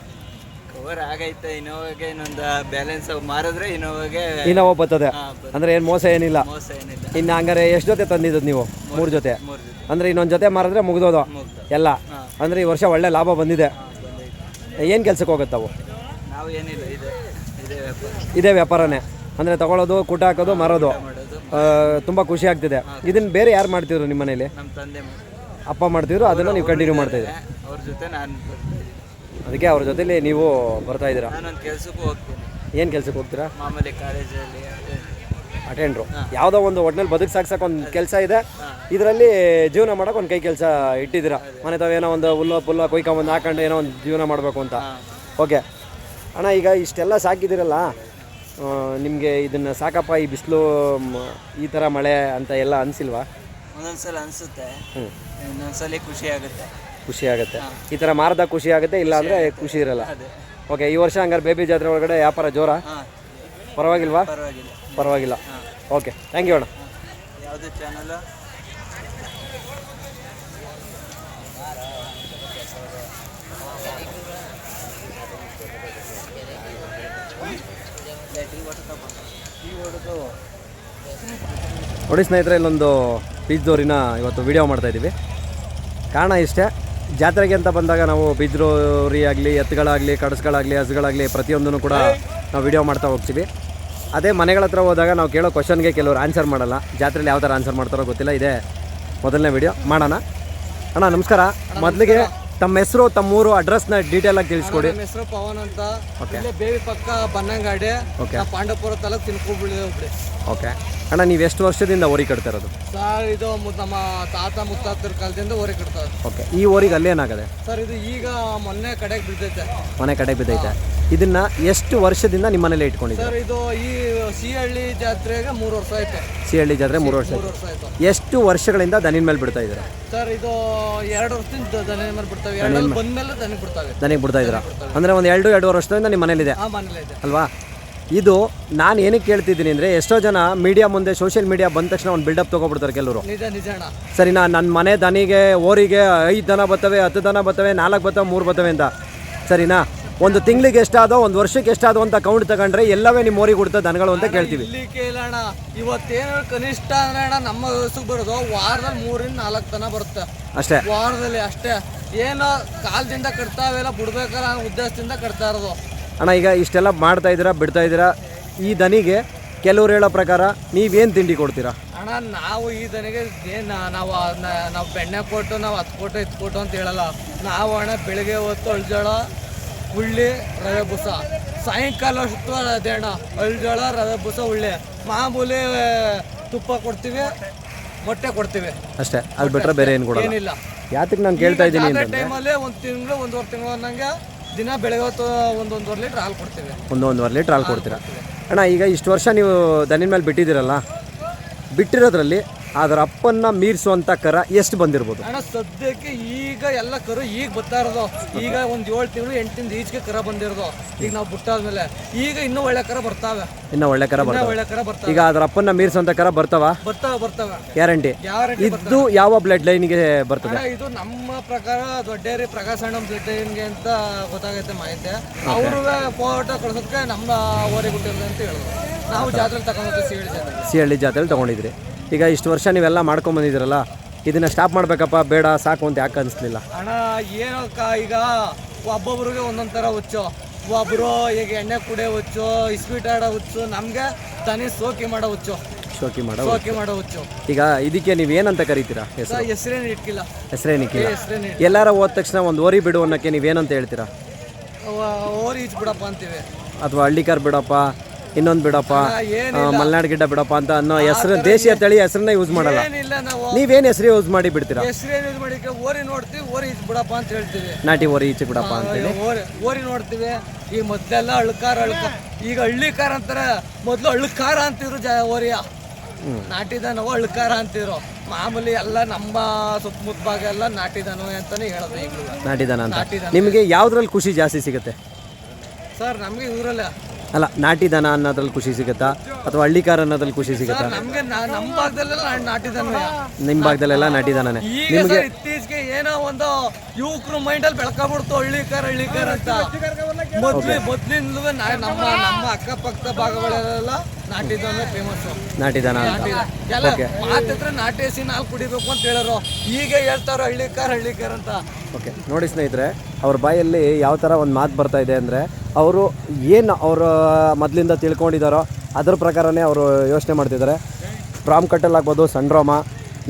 ಕವರ್ ಆಗೈತೆ ಇನೋವಾಗೆ ಇನ್ನೊಂದು ಬ್ಯಾಲೆನ್ಸ್ ಮಾರಿದ್ರೆ ಇನೋವಾಗೆ ಇನೋವಾ ಬರ್ತದೆ. ಅಂದರೆ ಏನು ಮೋಸ ಏನಿಲ್ಲ? ಇನ್ನು ಹಂಗಾರೆ ಎಷ್ಟು ಜೊತೆ ತಂದಿದ್ದು ನೀವು? ಮೂರು ಜೊತೆ ಅಂದ್ರೆ ಇನ್ನೊಂದು ಜೊತೆ ಮಾರಿದ್ರೆ ಮುಗ್ದೋದು. ಎಲ್ಲ. ಅಂದರೆ ಈ ವರ್ಷ ಒಳ್ಳೆ ಲಾಭ ಬಂದಿದೆ. ಏನು ಕೆಲ್ಸಕ್ಕೆ ನಾವು ಏನಿಲ್ಲ ಇದೆ ಇದೆ ವ್ಯಾಪಾರ. ಇದೇ ವ್ಯಾಪಾರನೇ. ಅಂದರೆ ತಗೊಳ್ಳೋದು ಕೂಟ ಹಾಕೋದು ಮಾರೋದು. ತುಂಬ ಖುಷಿ ಆಗ್ತಿದೆ. ಇದನ್ನು ಬೇರೆ ಯಾರು ಮಾಡ್ತಿದ್ರು ನಿಮ್ಮ ಮನೇಲಿ? ನಮ್ಮ ತಂದೆ ಮಾಡ್ತಾರೆ. ಅಪ್ಪ ಮಾಡ್ತಿದ್ರು ಅದನ್ನು ನೀವು ಕಂಟಿನ್ಯೂ ಮಾಡ್ತಾ ಅವ್ರ ಜೊತೆ ನಾನು ಅದಕ್ಕೆ ಅವ್ರ ಜೊತೆಲಿ ನೀವು ಬರ್ತಾ ಇದ್ದೀರಾ? ನಾನೊಂದು ಕೆಲ್ಸಕ್ಕೂ ಹೋಗ್ತೀನಿ. ಏನು ಕೆಲ್ಸಕ್ಕೆ ಹೋಗ್ತೀರಾ? ಮಾಮೂಲಿ ಕಾಲೇಜಲ್ಲಿ ಅಟೆಂಡ್ರು ಯಾವುದೋ ಒಂದು ಒಟ್ನಲ್ಲಿ ಬದುಕು ಸಾಕ್ಸಕ್ಕೆ ಒಂದು ಕೆಲಸ ಇದೆ. ಇದರಲ್ಲಿ ಜೀವನ ಮಾಡೋಕೆ ಒಂದು ಕೈ ಕೆಲಸ ಇಟ್ಟಿದ್ದೀರಾ? ಮನೆ ತಾವು ಏನೋ ಒಂದು ಹುಲ್ಲು ಪುಲ್ಲ ಕೊಯ್ಕೊಂಬಂದು ಹಾಕೊಂಡು ಏನೋ ಒಂದು ಜೀವನ ಮಾಡಬೇಕು ಅಂತ. ಓಕೆ. ಅಣ್ಣ ಈಗ ಇಷ್ಟೆಲ್ಲ ಸಾಕಿದ್ದೀರಲ್ಲ ನಿಮಗೆ ಇದನ್ನು ಸಾಕಪ್ಪ ಈ ಬಿಸಿಲು ಈ ಥರ ಮಳೆ ಅಂತ ಎಲ್ಲ ಅನಿಸಿಲ್ವಾ? ಒಂದೊಂದ್ಸಲ ಅನಿಸುತ್ತೆ. ಇನ್ನೊಂದ್ಸಲಿ ಖುಷಿ ಆಗುತ್ತೆ. ಖುಷಿ ಆಗುತ್ತೆ. ಈ ಥರ ಮಾರ್ದಾಗ ಖುಷಿ ಆಗುತ್ತೆ ಇಲ್ಲ ಅಂದರೆ ಖುಷಿ ಇರಲ್ಲ. ಓಕೆ ಈ ವರ್ಷ ಹಂಗಾರೆ ಬೇಬಿ ಜಾತ್ರೆ ಒಳಗಡೆ ವ್ಯಾಪಾರ ಜೋರ? ಪರವಾಗಿಲ್ವಾ? ಪರವಾಗಿಲ್ಲ. ಓಕೆ ಥ್ಯಾಂಕ್ ಯು ಅಣ್ಣ. ಯಾವುದೇ ಚಾನಲ್ ನೋಡಿ ಸ್ನೇಹಿತರೆ ಇಲ್ಲೊಂದು ಬೀಚ್ದೋರಿನ ಇವತ್ತು ವಿಡಿಯೋ ಮಾಡ್ತಾ ಇದ್ದೀವಿ. ಕಾರಣ ಇಷ್ಟೇ ಜಾತ್ರೆಗೆ ಅಂತ ಬಂದಾಗ ನಾವು ಬೀಜ್ರೋರಿ ಆಗಲಿ ಎತ್ತುಗಳಾಗಲಿ ಕಡಸ್ಗಳಾಗಲಿ ಹಸುಗಳಾಗಲಿ ಪ್ರತಿಯೊಂದನ್ನು ಕೂಡ ನಾವು ವಿಡಿಯೋ ಮಾಡ್ತಾ ಹೋಗ್ತೀವಿ. ಅದೇ ಮನೆಗಳ ಹತ್ರ ಹೋದಾಗ ನಾವು ಕೇಳೋ ಕ್ವಶನ್ಗೆ ಕೆಲವರು ಆನ್ಸರ್ ಮಾಡಲ್ಲ. ಜಾತ್ರೆಲಿ ಯಾವ ಥರ ಆನ್ಸರ್ ಮಾಡ್ತಾರೋ ಗೊತ್ತಿಲ್ಲ. ಇದೇ ಮೊದಲನೇ ವಿಡಿಯೋ ಮಾಡೋಣ. ಅಣ್ಣ ನಮಸ್ಕಾರ. ಮೊದಲಿಗೆ ತಮ್ಮ ಹೆಸರು ತಮ್ಮೂರು ಅಡ್ರೆಸ್ನ ಡೀಟೇಲ್ ಆಗಿ ತಿಳಿಸ್ಕೊಡಿ. ನಮ್ಮ ಹೆಸರು ಪವನ್ ಅಂತ. ಇಲ್ಲೇ ಬೇವಿ ಪಕ್ಕ ಬನ್ನಂಗಾಡಿ ಓಕೆ ಪಾಂಡವಪುರ ತಾಲೂಕು ತಿನ್ಕೊಬಿಡಿ ಓಕೆ ಅಣ್ಣ ನೀವು ಎಷ್ಟು ವರ್ಷದಿಂದ ಓರಿ ಕಟ್ತಾ ಇರೋದು? ಸರ್ ಇದು ಮು- ನಮ್ಮ ತಾತ ಮುತ್ತಾತರ ಕಾಲದಿಂದ ಓರಿ ಕಟ್ತಾರೆ ಓಕೆ ಈ ಓರಿಗೆ ಅಲ್ಲೇನಾಗದೆ ಸರ್ ಇದು ಈಗ ಮೊನ್ನೆ ಕಡೆಗೆ ಬಿದ್ದೈತೆ. ಮನೆ ಕಡೆ ಬಿದ್ದೈತೆ. ಇದನ್ನ ಎಷ್ಟು ವರ್ಷದಿಂದ ನಿಮ್ಮ ಮನೇಲಿ ಇಟ್ಕೊಂಡಿದ್ದೀರಾ? ಸರ್ ಇದು ಈ ಸಿಹಳ್ಳಿ ಜಾತ್ರೆಗೆ ಮೂರು ವರ್ಷ ಆಯ್ತು. ಸಿಹಳ್ಳಿ ಜಾತ್ರೆ ಮೂರು ವರ್ಷ ಮೂರು ಆಯ್ತು. ವರ್ಷ ಆಯ್ತು. ಎಷ್ಟು ವರ್ಷಗಳಿಂದ ದನಿನ ಮೇಲೆ ಬಿಡ್ತಾ ಇದ್ದೀರಾ? ಸರ್ ಇದು ಎರಡು ವರ್ಷದಿಂದ ದನ ಮೇಲೆ ಬಿಡ್ತಾವೆ. ಎರಡು ಬಂದ್ಮೇಲೆ ದನ ಬಿಡ್ತಾವೆ. ದನಿಗೆ ಬಿಡ್ತಾ ಇದ್ದೀರಾ? ಅಂದರೆ ಒಂದು ಎರಡು ಎರಡೂವರೆ ವರ್ಷದಿಂದ ನಿಮ್ಮ ಮನೇಲಿದೆ? ಆ ಮನೇಲಿ ಇದೆ ಅಲ್ವಾ? ಇದು ನಾನು ಏನಕ್ಕೆ ಕೇಳ್ತಿದ್ದೀನಿ ಅಂದರೆ ಎಷ್ಟೋ ಜನ ಮೀಡಿಯಾ ಮುಂದೆ ಸೋಷಿಯಲ್ ಮೀಡಿಯಾ ಬಂದ ತಕ್ಷಣ ಒಂದು ಬಿಲ್ಡಪ್ ತೊಗೊಬಿಡ್ತಾರೆ ಕೆಲವರು. ಸರಿ ಸರಿನಾ ನನ್ನ ಮನೆ ದನಿಗೆ ಓರಿಗೆ ಐದು ದನ ಬರ್ತವೆ ಹತ್ತು ದನ ಬರ್ತವೆ ನಾಲ್ಕು ಬರ್ತವೆ ಮೂರು ಬರ್ತವೆ ಅಂತ. ಸರಿನಾ? ಒಂದು ತಿಂಗಳಿಗೆ ಎಷ್ಟಾದೋ ಒಂದು ವರ್ಷಕ್ಕೆ ಎಷ್ಟಾದೋ ಅಂತ ಕೌಂಟ್ ತಗೊಂಡ್ರೆ ಎಲ್ಲವೇ ನಿಮ್ಮ ಓರಿಗೆ ಕೊಡ್ತಾ ದನಗಳು ಅಂತ ಕೇಳ್ತೀವಿ. ಕೇಳೋಣ ಇವತ್ತೇನು ಕನಿಷ್ಠ ಅಂದ್ರೆ ಅಣ್ಣ ನಮ್ಮ ವಯಸ್ಸಿಗೆ ಬರೋದು ವಾರದಲ್ಲಿ ಮೂರಿಂದ ನಾಲ್ಕು ತನ ಬರುತ್ತೆ. ಅಷ್ಟೇ. ವಾರದಲ್ಲಿ ಅಷ್ಟೇ. ಏನೋ ಕಾಲದಿಂದ ಕಟ್ತಾವೆಲ್ಲ ಬಿಡ್ಬೇಕಲ್ಲ ಅನ್ನೋ ಉದ್ದೇಶದಿಂದ ಕಟ್ತಾ ಇರೋದು. ಅಣ್ಣ ಈಗ ಇಷ್ಟೆಲ್ಲ ಮಾಡ್ತಾ ಇದ್ದೀರಾ ಬಿಡ್ತಾ ಇದ್ದೀರಾ? ಈ ದನಿಗೆ ಕೆಲವ್ರು ಹೇಳೋ ಪ್ರಕಾರ ನೀವೇನು ತಿಂಡಿ ಕೊಡ್ತೀರಾ? ಅಣ್ಣ ನಾವು ಈ ದನಿಗೆ ಏನು ನಾವು ನಾವು ಬೆಣ್ಣೆ ಕೊಟ್ಟು ನಾವು ಹತ್ತು ಕೊಟ್ಟು ಇತ್ತು ಕೊಟ್ಟು ಅಂತ ಹೇಳಲ್ಲ. ನಾವು ಅಣ್ಣ ಬೆಳಗ್ಗೆ ಹೊತ್ತು ಅಳ್ಜೋಳ ಹುಳ್ಳಿ ರವೆ ಬುಸ ಸಾಯಂಕಾಲ ಅಷ್ಟು ಅದೇ ಅಣ್ಣ ಅಳ್ಜೋಳ ರವೆ ಬುಸ ಹುಳ್ಳಿ. ಮಾಮೂಲಿ ತುಪ್ಪ ಕೊಡ್ತೀವಿ ಮೊಟ್ಟೆ ಕೊಡ್ತೀವಿ. ಅಷ್ಟೇ ಅದು ಬಿಟ್ಟರೆ ಬೇರೆ ಏನು ಕೊಡೋದು ಏನಿಲ್ಲ. ಯಾತಕ್ಕೆ ನಾನು ಕೇಳ್ತಾ ಇದ್ದೀನಿ ಟೈಮಲ್ಲಿ ಒಂದು ತಿಂಗಳು ಒಂದೂವರೆ ತಿಂಗಳು ಅನ್ನಂಗೆ ದಿನ ಬೆಳಗ್ಗೆ ಹೊತ್ತು ಒಂದೊಂದುವರೆ ಲೀಟ್ರ್ ಹಾಲು ಕೊಡ್ತೀವಿ. ಒಂದೊಂದುವರೆ ಲೀಟ್ರ್ ಹಾಲು ಕೊಡ್ತೀರಾ? ಅಣ್ಣ ಈಗ ಇಷ್ಟು ವರ್ಷ ನೀವು ದನಿನ ಮೇಲೆ ಬಿಟ್ಟಿದ್ದೀರಲ್ಲ ಬಿಟ್ಟಿರೋದ್ರಲ್ಲಿ ಅದರ ಅಪ್ಪನ್ನ ಮೀರಿಸುವಂತ ಕರ ಎಷ್ಟು ಬಂದಿರ್ಬೋದು? ಅಣ್ಣ ಸದ್ಯಕ್ಕೆ ಈಗ ಎಲ್ಲ ಕರು ಈಗ ಬರ್ತಾ ಇರೋದು. ಈಗ ಒಂದ್ ಏಳು ತಿಂಗಳು ಎಂಟಿಂದ ತಿಂಗಳು ಈಚೆಗೆ ಕರ ಬಂದಿರೋದು. ಈಗ ನಾವು ಬಿಟ್ಟಾದ್ಮೇಲೆ ಈಗ ಇನ್ನೂ ಒಳ್ಳೆ ಕರ ಬರ್ತಾವೆ. ಇನ್ನೂ ಒಳ್ಳೆ ಕರ ಇನ್ನೂ ಬರ್ತವೆ. ಒಳ್ಳೆ ಕರ ಬರ್ತಾವೆ. ಈಗ ಅದರ ಅಪ್ಪನ್ನ ಮೀರಿಸುವಂತ ಕರ ಬರ್ತಾವ? ಬರ್ತಾವೆ ಬರ್ತಾವ. ಗ್ಯಾರಂಟಿ. ಗ್ಯಾರಂಟಿ ಇದು ಯಾವ ಬ್ಲಡ್ ಲೈನ್ಗೆ ಬರ್ತದೆ? ಅಣ್ಣ ಇದು ನಮ್ಮ ಪ್ರಕಾರ ದೊಡ್ಡೇರಿ ಪ್ರಕಾಶ್ ಅಣ್ಣ ಗೆ ಅಂತ ಗೊತ್ತಾಗೈತೆ ಮಾಹಿತಿ. ಅವರು ಫೋಟೋ ಕಳ್ಸೋದಕ್ಕೆ ನಮ್ಮ ಓರಿ ಬಿಟ್ಟಿರೋದು ಅಂತ ಹೇಳಿದ್ರು ನಾವು ಜಾತ್ರೆ ತಗೊಂಡು ಸಿಹಿ ಜಾತ್ರೆ ಸಿ ಹಳ್ಳಿ ಜಾತ್ರೆಲಿ ತೊಗೊಂಡಿದ್ರಿ. ಈಗ ಇಷ್ಟು ವರ್ಷ ನೀವೆಲ್ಲ ಮಾಡ್ಕೊಂಬಂದಿದ್ದೀರಲ್ಲ ಇದನ್ನ ಸ್ಟಾಪ್ ಮಾಡ್ಬೇಕಪ್ಪ ಬೇಡ ಸಾಕು ಅಂತ ಯಾಕೆ ಅನಿಸ್ಲಿಲ್ಲ? ಅಣ್ಣ ಏನಕ್ಕ ಈಗ ಒಬ್ಬೊಬ್ರಿಗೆ ಒಂದೊಂದು ಥರ ಹುಚ್ಚು. ಒಬ್ಬರು ಈಗ ಎಣ್ಣೆ ಕುಡಿಯೋ ಹುಚ್ಚು ಇಸ್ಪೀಟ್ ಆಡೋ ಹುಚ್ಚು ನಮಗೆ ತನಿ ಸೋಕಿ ಮಾಡೋ ಹುಚ್ಚು. ಶೋಕಿ ಮಾಡೋ ಸೋಕಿ ಮಾಡೋ ಹುಚ್ಚು. ಈಗ ಇದಕ್ಕೆ ನೀವು ಏನಂತ ಕರಿತೀರಾ ಹೆಸರು? ಹೆಸರೇನು ಇಟ್ಕಿಲ್ಲ. ಹೆಸರೇನು ಎಲ್ಲಾರ ಹೋದ ತಕ್ಷಣ ಒಂದು ಓರಿ ಬಿಡು ಅನ್ನೋಕ್ಕೆ ನೀವೇನಂತ ಹೇಳ್ತೀರಾ? ಓರಿ ಈಚ್ ಬಿಡಪ್ಪ ಅಂತೀವಿ. ಅಥವಾ ಹಳ್ಳಿಕಾರ್ ಬಿಡಪ್ಪ ಇನ್ನೊಂದು ಬಿಡಪ್ಪ ಮಲ್ನಾಡ್ ಗಿಡ್ಡ ಬಿಡಪ್ಪ ಅಂತ ಅನ್ನೋ ಹೆಸರು ದೇಶೀಯ ತಳಿ ಹೆಸರನ್ನ ಯೂಸ್ ಮಾಡಲ್ಲ. ನೀವೇನು ಹೆಸರು ಯೂಸ್ ಮಾಡಿ ಬಿಡ್ತೀರಾ? ಹೆಸರೇನು ಯೂಸ್ ಮಾಡಿ ಓರಿ ನೋಡ್ತೀವಿ ಓರಿ ಈಚ್ ಬಿಡಪ್ಪ ಅಂತ ಹೇಳ್ತೀವಿ. ನಾಟಿ ಓರಿ ಈಚೆ ಬಿಡಪ್ಪ ಅಂತೇಳಿ. ಓರಿ ಓರಿ ನೋಡ್ತೀವಿ. ಈ ಮೊದಲೆಲ್ಲ ಅಳ್ಕಾರ ಅಳ್ಕ ಈಗ ಹಳ್ಳಿಕಾರ ಅಂತಾರೆ. ಮೊದಲು ಅಳ್ಕಾರ ಅಂತಿದ್ರು ಜ ಓರಿಯ. ನಾಟಿದನವ ಅಳ್ಕಾರ ಅಂತಿದ್ರು. ಮಾಮೂಲಿ ಎಲ್ಲ ನಮ್ಮ ಸುತ್ತಮುತ್ತ ಭಾಗ ಎಲ್ಲ ನಾಟಿದನವ ಅಂತಾನೆ ಹೇಳೋದು ನಾಟಿದಾನ ನಾಟಿದನ ಅಂತ. ನಾಟಿದನ. ನಿಮಗೆ ಯಾವ್ದ್ರಲ್ಲಿ ಖುಷಿ ಜಾಸ್ತಿ ಸಿಗುತ್ತೆ? ಸರ್ ನಮಗೆ ಇವರಲ್ಲ. ಅಲ್ಲ ನಾಟಿದನ ಅನ್ನೋದ್ರಲ್ಲಿ ಖುಷಿ ಸಿಗುತ್ತಾ? ಅಥವಾ ಹಳ್ಳಿಕಾರ ಅನ್ನೋದ್ರಲ್ಲಿ ಖುಷಿ ಸಿಗುತ್ತಾ? ನಿಮ್ ನಮ್ಗೆ ನಾ- ನಮ್ಮ ಭಾಗದಲ್ಲೆಲ್ಲ ನಿಮ್ಮ ಭಾಗದಲ್ಲೆಲ್ಲ ನಾಟಿದನನೇ ಈಗ ಸರ್ ಇತ್ತೀಚೆಗೆ ಏನೋ ಒಂದು ಯುವಕರು ಮೈಂಡಲ್ಲಿ ಬೆಳ್ಕೊಬಿಡ್ತು ಹಳ್ಳಿಕಾರ ಹಳ್ಳಿಕಾರ ಅಂತ. ಮೊದ್ಲು ಮೊದ್ಲಿಂದಲೂ ನಮ್ಮ ನಮ್ಮ ಅಕ್ಕಪಕ್ಕದ ಭಾಗಗಳಲ್ಲೆಲ್ಲ ನಾಟಿದನ ಫೇಮಸ್ ನಾಟಿದಾನ ಅಂತ. ಎಲ್ಲ ಮಾತಿದ್ರೆ ನಾಟಿ ಹಸಿ ನಾಲ್ಕು ಕುಡಿಬೇಕು ಅಂತ ಹೇಳೋರು. ಈಗ ಹೇಳ್ತಾರೋ ಹಳ್ಳಿಕಾರ ಹಳ್ಳಿಕಾರ ಅಂತ. ಓಕೆ ನೋಡಿ ಸ್ನೇಹಿತರೆ ಅವ್ರ ಬಾಯಲ್ಲಿ ಯಾವ ಥರ ಒಂದು ಮಾತು ಬರ್ತಾ ಇದೆ ಅಂದರೆ ಅವರು ಏನು ಅವರು ಮೊದಲಿಂದ ತಿಳ್ಕೊಂಡಿದ್ದಾರೋ ಅದ್ರ ಪ್ರಕಾರನೇ ಅವರು ಯೋಚನೆ ಮಾಡ್ತಿದ್ದಾರೆ. ಪ್ರಾಮ್ ಕಟ್ಟಲ್ಲಾಗ್ಬೋದು ಸಂಡ್ರೋಮ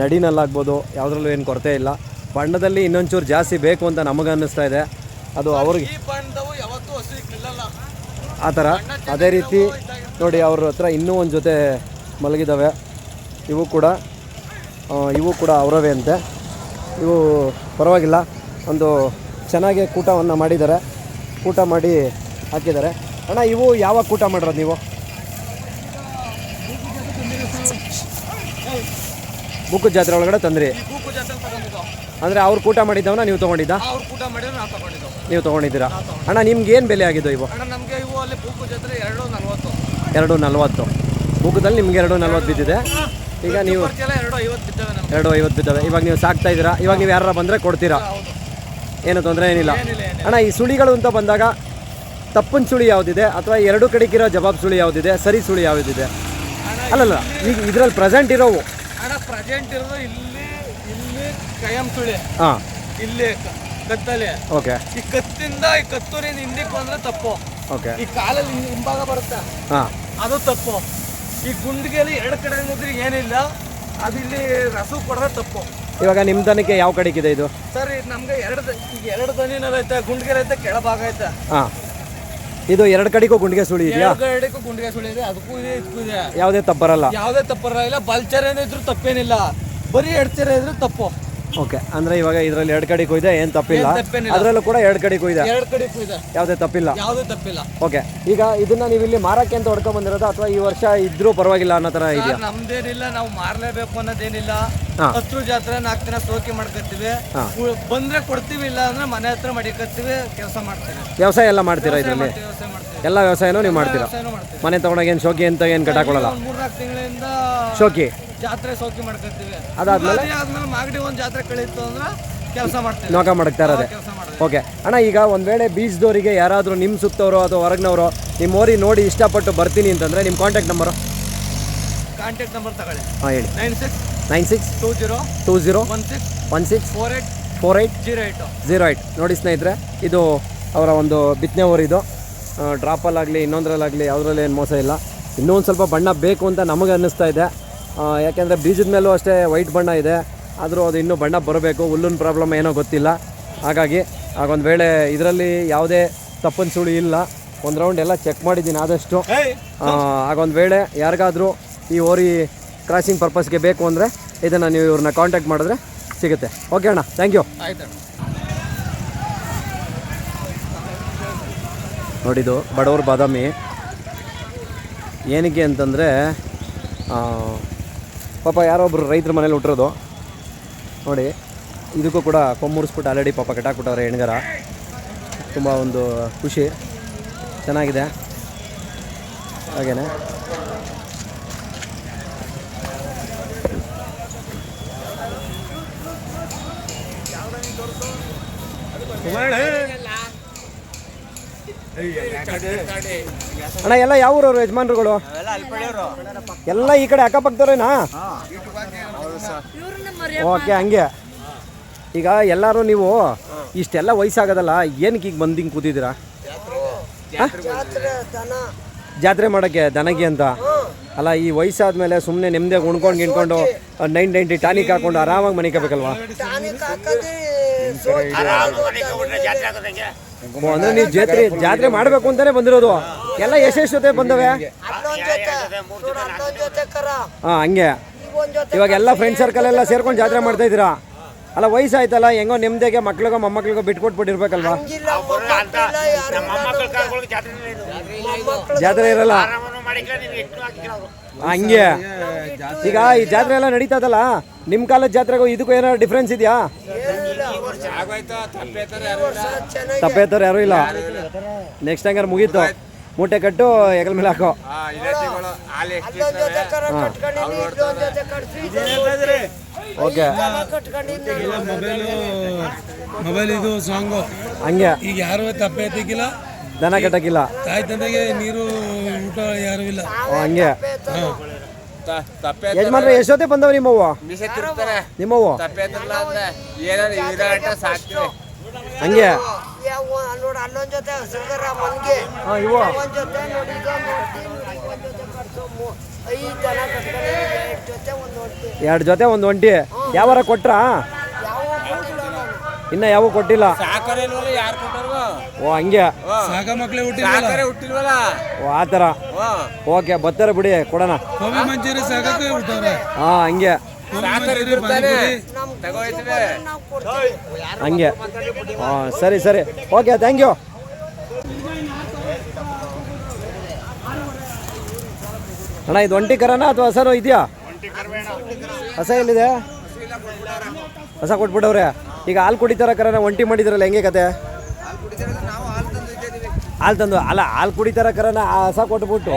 ನಡಿನಲ್ಲಾಗ್ಬೋದು ಯಾವುದ್ರಲ್ಲೂ ಏನು ಕೊರತೆ ಇಲ್ಲ. ಬಣ್ಣದಲ್ಲಿ ಇನ್ನೊಂಚೂರು ಜಾಸ್ತಿ ಬೇಕು ಅಂತ ನಮಗೆ ಅನ್ನಿಸ್ತಾ ಇದೆ. ಅದು ಅವ್ರಿಗೆ ಆ ಥರ ಅದೇ ರೀತಿ ನೋಡಿ ಅವ್ರ ಹತ್ರ ಇನ್ನೂ ಒಂದು ಜೊತೆ ಮಲಗಿದ್ದಾವೆ ಇವು ಕೂಡ ಇವು ಕೂಡ ಅವರವೇ ಅಂತೆ. ಇವು ಪರವಾಗಿಲ್ಲ. ಒಂದು ಚೆನ್ನಾಗಿ ಕೂಟವನ್ನು ಮಾಡಿದ್ದಾರೆ. ಕೂಟ ಮಾಡಿ ಹಾಕಿದ್ದಾರೆ. ಅಣ್ಣ ಇವು ಯಾವಾಗ ಕೂಟ ಮಾಡಿರೋದು ನೀವು? ಬುಕ್ಕು ಜಾತ್ರೆ ಒಳಗಡೆ ತಂದ್ರಿ. ಅಂದರೆ ಅವ್ರು ಕೂಟ ಮಾಡಿದ್ದವನ್ನ ನೀವು ತೊಗೊಂಡಿದ್ದ? ನಾವು ತಗೊಂಡಿದ್ದು ನೀವು ತೊಗೊಂಡಿದ್ದೀರಾ? ಅಣ್ಣ ನಿಮ್ಗೆ ಏನು ಬೆಲೆ ಆಗಿದ್ದು ಇವು? ಎರಡು ನಲ್ವತ್ತು. ಬುಕ್ಕದಲ್ಲಿ ನಿಮ್ಗೆ ಎರಡು ನಲ್ವತ್ತು ಬಿದ್ದಿದೆ. ಈಗ ನೀವು ಎರಡು ಐವತ್ತು ಬಿದ್ದಾವೆ. ಇವಾಗ ನೀವು ಸಾಕ್ತಾ ಇದ್ದೀರಾ? ಇವಾಗ ನೀವು ಯಾರು ಬಂದರೆ ಕೊಡ್ತೀರಾ? ಏನು ತೊಂದರೆ ಏನಿಲ್ಲ. ಅಣ್ಣ ಈ ಸುಳಿಗಳು ಅಂತ ಬಂದಾಗ ತಪ್ಪನ್ ಸುಳಿ ಯಾವುದಿದೆ ಅಥವಾ ಎರಡು ಕಡೆಗಿರೋ ಜವಾಬ್ ಸುಳಿ ಯಾವುದಿದೆ ಸರಿ ಸುಳಿ ಯಾವುದಿದೆ? ಅಲ್ಲಲ್ಲ ಈಗ ಇದರಲ್ಲಿ ಪ್ರೆಸೆಂಟ್ ಇರೋವು. ಅಣ್ಣ ಪ್ರೆಸೆಂಟ್ ಇರೋದು ಇಲ್ಲಿ ಇಲ್ಲಿ ಕಯಂ ಸುಳಿ. ಹಾಂ. ಇಲ್ಲಿ ಕತ್ತಲೆ ಓಕೆ ಈ ಕತ್ತಿಂದ ಈ ಕತ್ತೂರಿಂದ ಹಿಂದಕ್ಕೆ ಬಂದ್ರೆ ತಪ್ಪು. ಓಕೆ ಈ ಕಾಲಲ್ಲಿ ಹಿಂಭಾಗ ಬರುತ್ತೆ. ಹಾಂ. ಅದು ತಪ್ಪು. ಈ ಗುಂಡಿಗೆಯಲ್ಲಿ ಎರಡು ಕಡೆ ಹೋದ್ರೆ ಏನಿಲ್ಲ ಅದು ಇಲ್ಲಿ ರಸು ಕೊಡೋದು ತಪ್ಪು. ಇವಾಗ ನಿಮ್ಮ ದನಕ್ಕೆ ಯಾವ ಕಡೆಗಿದೆ ಇದು? ಸರ್ ನಮ್ಗೆ ಎರಡು ಈಗ ಎರಡು ದನಿನಲ್ಲಿ ಐತೆ ಗುಂಡಿಗೆ ಐತೆ ಕೆಳಭಾಗ ಐತೆ. ಹಾಂ. ಇದು ಎರಡು ಕಡೆಗೂ ಗುಂಡಿಗೆ ಸುಳಿ ಇದೆಯಾ? ಎರಡು ಕಡೆಗೂ ಗುಂಡಿಗೆ ಸುಳಿ ಇದೆ ಅದಕ್ಕೂ ಇದೆ ಇದಕ್ಕೂ ಇದೆ. ಯಾವುದೇ ತಪ್ಪರಲ್ಲ ಯಾವುದೇ ತಪ್ಪರ ಇಲ್ಲ ಬಲ್ಚರ್ ಏನಿದ್ರು ತಪ್ಪೇನಿಲ್ಲ. ಬರೀ ಎಡ್ಚರ ಇದ್ರು ತಪ್ಪು. ಓಕೆ ಅಂದ್ರೆ ಇವಾಗ ಇದರಲ್ಲಿ ಎರಡು ಕಡೆ ಇದೆ ಏನು ತಪ್ಪಿಲ್ಲ. ತಪ್ಪೇನಿಲ್ಲ. ಅದರಲ್ಲೂ ಕೂಡ ಎರಡು ಕಡೆ ಇದೆ ಎರಡು ಕಡೆ ಇದೆ ಯಾವುದೇ ತಪ್ಪಿಲ್ಲ. ಯಾವುದೇ ತಪ್ಪಿಲ್ಲ. ಓಕೆ ಈಗ ಇದನ್ನ ನೀವು ಇಲ್ಲಿ ಮಾರಕ್ಕೆ ಅಂತ ಹೊಡ್ಕೊಂಡ್ ಬಂದಿರೋದು ಅಥವಾ ಈ ವರ್ಷ ಇದ್ರೂ ಪರವಾಗಿಲ್ಲ ಅನ್ನೋ ತರ ಇದೆಯಾ? ಸರ್, ನಮ್ದೇನಿಲ್ಲ ನಾವು ಮಾರ್ಲೇಬೇಕು ಅನ್ನೋದೇನಿಲ್ಲ. ಹಾ. ಹತ್ತು ಜಾತ್ರೆ ನಾಲ್ಕು ದಿನ ಸೋಕಿ ಮಾಡ್ಕೊತೀವಿ. ಹಾ. ಬಂದ್ರೆ ಕೊಡ್ತೀವಿ ಇಲ್ಲ ಅಂದ್ರೆ ಮನೆ ಹತ್ರ ಮಡಿಕತ್ತೀವಿ ಕೆಲಸ ಮಾಡ್ತೀವಿ. ವ್ಯವಸಾಯ ಎಲ್ಲ ಮಾಡ್ತೀರಾ ಇದರಲ್ಲಿ? ವ್ಯವಸಾಯ ಮಾಡ್ತೀವಿ. ಎಲ್ಲ ವ್ಯವಸಾಯನೂ ನೀವು ಮಾಡ್ತೀರಾ? ವ್ಯವಸಾಯನೂ ಮಾಡ್ತೀವಿ. ಮನೆ ತಗೊಂಡಾಗ ಏನು ಶೋಕಿ ಅಂತ ಏನು ಕಟ್ಟಾಕೊಳ್ಳಲ್ಲ ಒಂದು ಮೂರ್ನಾಲ್ಕು ತಿಂಗಳಿಂದ ಶೋಕಿ. ಜಾತ್ರೆ ಸೌಕಿ ಮಾಡ್ಕೊತೀವಿ ಅದಾದ್ಮೇಲೆ? ಆದ್ಮೇಲೆ ಮಾಗಡಿ ಒಂದು ಜಾತ್ರೆ ಕಳೀತು ಅಂದ್ರೆ ಕೆಲಸ ಮಾಡ್ತೀವಿ. ನೋಕ ಮಾಡಕ್ತಾ ಇರೋದೆ? ಕೆಲಸ ಮಾಡೋದು. ಓಕೆ. ಅಣ್ಣ ಈಗ ಒಂದು ವೇಳೆ ಬೀಚ್ದವರಿಗೆ ಯಾರಾದರೂ ನಿಮ್ಮ ಸುತ್ತವರು ಅಥವಾ ಹೊರಗಿನವರು ನಿಮ್ಮ ಓರಿ ನೋಡಿ ಇಷ್ಟಪಟ್ಟು ಬರ್ತೀನಿ ಅಂತಂದರೆ ನಿಮ್ಮ ಕಾಂಟ್ಯಾಕ್ಟ್ ನಂಬರು ಕಾಂಟ್ಯಾಕ್ಟ್ ನಂಬರ್ ತಗೊಳ್ಳಿ. ಹಾಂ ಹೇಳಿ. Nine six nine six two zero two zero one six one six four eight four eight zero zero eight ನೋಡಿ ಸ್ನೇಹಿತರೆ ಇದು ಅವರ ಒಂದು ಬಿತ್ತನೆ ಓರ್ ಇದು. ಡ್ರಾಪಲ್ಲಾಗಲಿ ಇನ್ನೊಂದರಲ್ಲಾಗಲಿ ಯಾವುದ್ರಲ್ಲಿ ಏನು ಮೋಸ ಇಲ್ಲ. ಇನ್ನೂ ಒಂದು ಸ್ವಲ್ಪ ಬಣ್ಣ ಬೇಕು ಅಂತ ನಮಗೆ ಅನ್ನಿಸ್ತಾ ಇದೆ. ಯಾಕೆಂದರೆ ಬೀಜದ ಮೇಲೂ ಅಷ್ಟೇ ವೈಟ್ ಬಣ್ಣ ಇದೆ. ಆದರೂ ಅದು ಇನ್ನೂ ಬಣ್ಣ ಬರಬೇಕು. ಹುಲ್ಲಿನ ಪ್ರಾಬ್ಲಮ್ ಏನೋ ಗೊತ್ತಿಲ್ಲ. ಹಾಗಾಗಿ ಆಗೊಂದು ವೇಳೆ ಇದರಲ್ಲಿ ಯಾವುದೇ ತಪ್ಪನ ಸುಳಿ ಇಲ್ಲ. ಒಂದು ರೌಂಡ್ ಎಲ್ಲ ಚೆಕ್ ಮಾಡಿದ್ದೀನಿ ಆದಷ್ಟು. ಆಗೊಂದು ವೇಳೆ ಯಾರಿಗಾದರೂ ಈ ಓರಿ ಕ್ರಾಸಿಂಗ್ ಪರ್ಪಸ್ಗೆ ಬೇಕು ಅಂದರೆ ಇದನ್ನು ನೀವು ಇವ್ರನ್ನ ಕಾಂಟ್ಯಾಕ್ಟ್ ಮಾಡಿದ್ರೆ ಸಿಗುತ್ತೆ. ಓಕೆ ಅಣ್ಣ ಥ್ಯಾಂಕ್ ಯು ನೋಡಿದು ಬಡವ್ರ ಬಾದಾಮಿ. ಏನಕ್ಕೆ ಅಂತಂದರೆ ಪಾಪ ಯಾರೋ ಒಬ್ಬರು ರೈತರ ಮನೇಲಿ ಹುಟ್ಟಿರೋದು. ನೋಡಿ, ಇದಕ್ಕೂ ಕೂಡ ಕೊಮ್ಮುರಿಸ್ಬಿಟ್ಟು ಆಲ್ರೆಡಿ ಪಾಪ ಕಟ್ಟಾಕ್ಬಿಟ್ಟವ್ರೆ ಹೆಣ್ಗಾರ. ತುಂಬ ಒಂದು ಖುಷಿ. ಚೆನ್ನಾಗಿದೆ. ಹಾಗೇನೆ. ಅಣ್ಣ, ಎಲ್ಲ ಯಾವ ಊರವ್ರು, ಯಜಮಾನ್ರುಗಳು? ಎಲ್ಲ ಈ ಕಡೆ ಅಕ್ಕಪಕ್ಕದವ್ರೇನಾ? ಓಕೆ, ಹಂಗೆ. ಈಗ ಎಲ್ಲರೂ ನೀವು ಇಷ್ಟೆಲ್ಲ ವಯಸ್ಸಾಗೋದಲ್ಲ, ಏನಕ್ಕೆ ಈಗ ಬಂದು ಹಿಂಗೆ ಕೂತಿದ್ದೀರಾ? ಜಾತ್ರೆ ಮಾಡೋಕ್ಕೆ ದನಗಿ ಅಂತ. ಅಲ್ಲ, ಈ ವಯಸ್ಸಾದ್ಮೇಲೆ ಸುಮ್ಮನೆ ನೆಮ್ಮದಿಯಾಗಿ ಉಣ್ಕೊಂಡು ಗಿಣ್ಕೊಂಡು ನೈನ್ ನೈಂಟಿ ಟಾನಿಕ್ ಹಾಕೊಂಡು ಆರಾಮಾಗಿ ಮನಿಕೋಬೇಕಲ್ವಾ? ಅಂದ್ರೆ ನೀವು ಜಾತ್ರೆ ಜಾತ್ರೆ ಮಾಡ್ಬೇಕು ಅಂತಾನೆ ಬಂದಿರೋದು. ಎಲ್ಲ ಯಶಸ್ ಜೊತೆ ಬಂದವೆ ಹಾ ಹಂಗೆ. ಇವಾಗ ಎಲ್ಲ ಫ್ರೆಂಡ್ ಸರ್ಕಲ್ ಎಲ್ಲ ಸೇರ್ಕೊಂಡು ಜಾತ್ರೆ ಮಾಡ್ತಾ ಇದ್ದೀರಾ? ಅಲ್ಲ ವಯಸ್ಸಾಯ್ತಲ್ಲ ಹೆಂಗೋ ನಿಮ್ದೇಗೆ ಮಕ್ಳಿಗೋ ಮೊಮ್ಮಕ್ಳಿಗೋ ಬಿಟ್ಕೊಟ್ಬಿಟ್ಟಿರ್ಬೇಕಲ್ವಾ ಜಾತ್ರೆ ಇರಲ್ಲ. ಹಂಗೆ. ಈಗ ಈ ಜಾತ್ರೆ ಎಲ್ಲ ನಡೀತದಲ್ಲ ನಿಮ್ಮ ಕಾಲದ ಜಾತ್ರೆಗೂ ಇದಕ್ಕೂ ಏನಾದ್ರು ಡಿಫ್ರೆನ್ಸ್ ಇದೆಯಾ? ತಪ್ಪೇತವ್ರು ಯಾರು ಇಲ್ಲ. ನೆಕ್ಸ್ಟ್ ಹಂಗಾರೆ ಮುಗೀತು. ಮೂಟೆ ಕಟ್ಟು ಹೆಗಲ ಮೇಲೆ ಹಾಕೋ. ಓಕೆ. ಮೊಬೈಲ್ ಇದು ಸಾಂಗು. ಹಂಗೆ. ಈಗ ಯಾರು ತಪ್ಪೈತಿಗಿಲ್ಲ ದನ ಕಟ್ಟಕ್ಕಿಲ್ಲ. ತಾಯಿ ತಂದೆಗೆ ನೀರು ಊಟ ಯಾರು ಇಲ್ಲ. ಓ, ಹಂಗೆ. ತಪ್ಪೆ ಯಜಮಾನ್ರೆ ಎಷ್ಟೊತ್ತೆ ಬಂದವ ನಿಮ್ಮವ್ವ? ನಿಮ್ಮವ್ವ? ತಪ್ಪೇತಿರಲ್ಲ ಅಂದ್ರೆ ಏನಾದ್ರು ಇರಾಟ ಸಾಕ್ತಿವಿ ಹಂಗೆ? ನೋಡ ಅಲ್ಲೊಂದ್ ಜೊತೆ ಸಿಲ್ಗರ ಮನ್ಗೆ. ಹಾಂ ಇವ ಒಂದ್ ಜೊತೆ ನೋಡಿ ಈಗ ನೋಡ್ತೀನಿ ನೋಡಿ ಒಂದ್ ಜೊತೆ ಕಟ್ಸೋ ಮೂ- ಐದ್ ದನ ಕಟ್ಕೊಂಡು ಎರಡ್ ಜೊತೆ ಒಂದ್ ನೋಡ್ತೀನಿ ಎರಡು ಜೊತೆ ಒಂದು ಒಂಟಿ. ಯಾವಾರ ಕೊಟ್ರ? ಯಾವ ಇನ್ನ ಯಾವ ಕೊಟ್ಟಿಲ್ಲ. ಯಾರು ಓ ಹಂಗೆ. ಸಾಕ ಮಕ್ಳೇ ಹುಟ್ಟಿಲ್ಲ ಸಾಕರೆ ಹುಟ್ಟಿಲ್ವಲ್ಲ ಓ ಆ ಥರ. ಓಕೆ ಬರ್ತಾರೆ ಬಿಡಿ ಕೊಡೋಣ. ಗೋಬಿ ಮಂಚೂರಿ ಸಾಕಕ್ಕೆ ಹುಟ್ಟವ್ರೆ. ಹಾಂ ಹಂಗೆ. ಹಂಗೆ. ಹಾಂ ಸರಿ ಸರಿ. ಓಕೆ ಥ್ಯಾಂಕ್ ಯು ಅಣ್ಣ ಇದು ಒಂಟಿ ಕರನಾ ಅಥವಾ ಹಸರು ಇದೆಯಾ? ಹಸ ಎಲ್ಲಿದೆ? ಹಸ ಕೊಟ್ಬಿಟ್ಟವ್ರೆ. ಈಗ ಹಾಲು ಕುಡಿತಾರ ಕರನ ಒಂಟಿ ಮಾಡಿದ್ರಲ್ಲ ಹೆಂಗೆ ಕತೆ? ಹಾಲು ತಂದು ಅಲ್ಲ, ಹಾಲು ಕುಡಿತಾರ ಕರನ ಹಸ ಕೊಟ್ಬಿಟ್ಟು.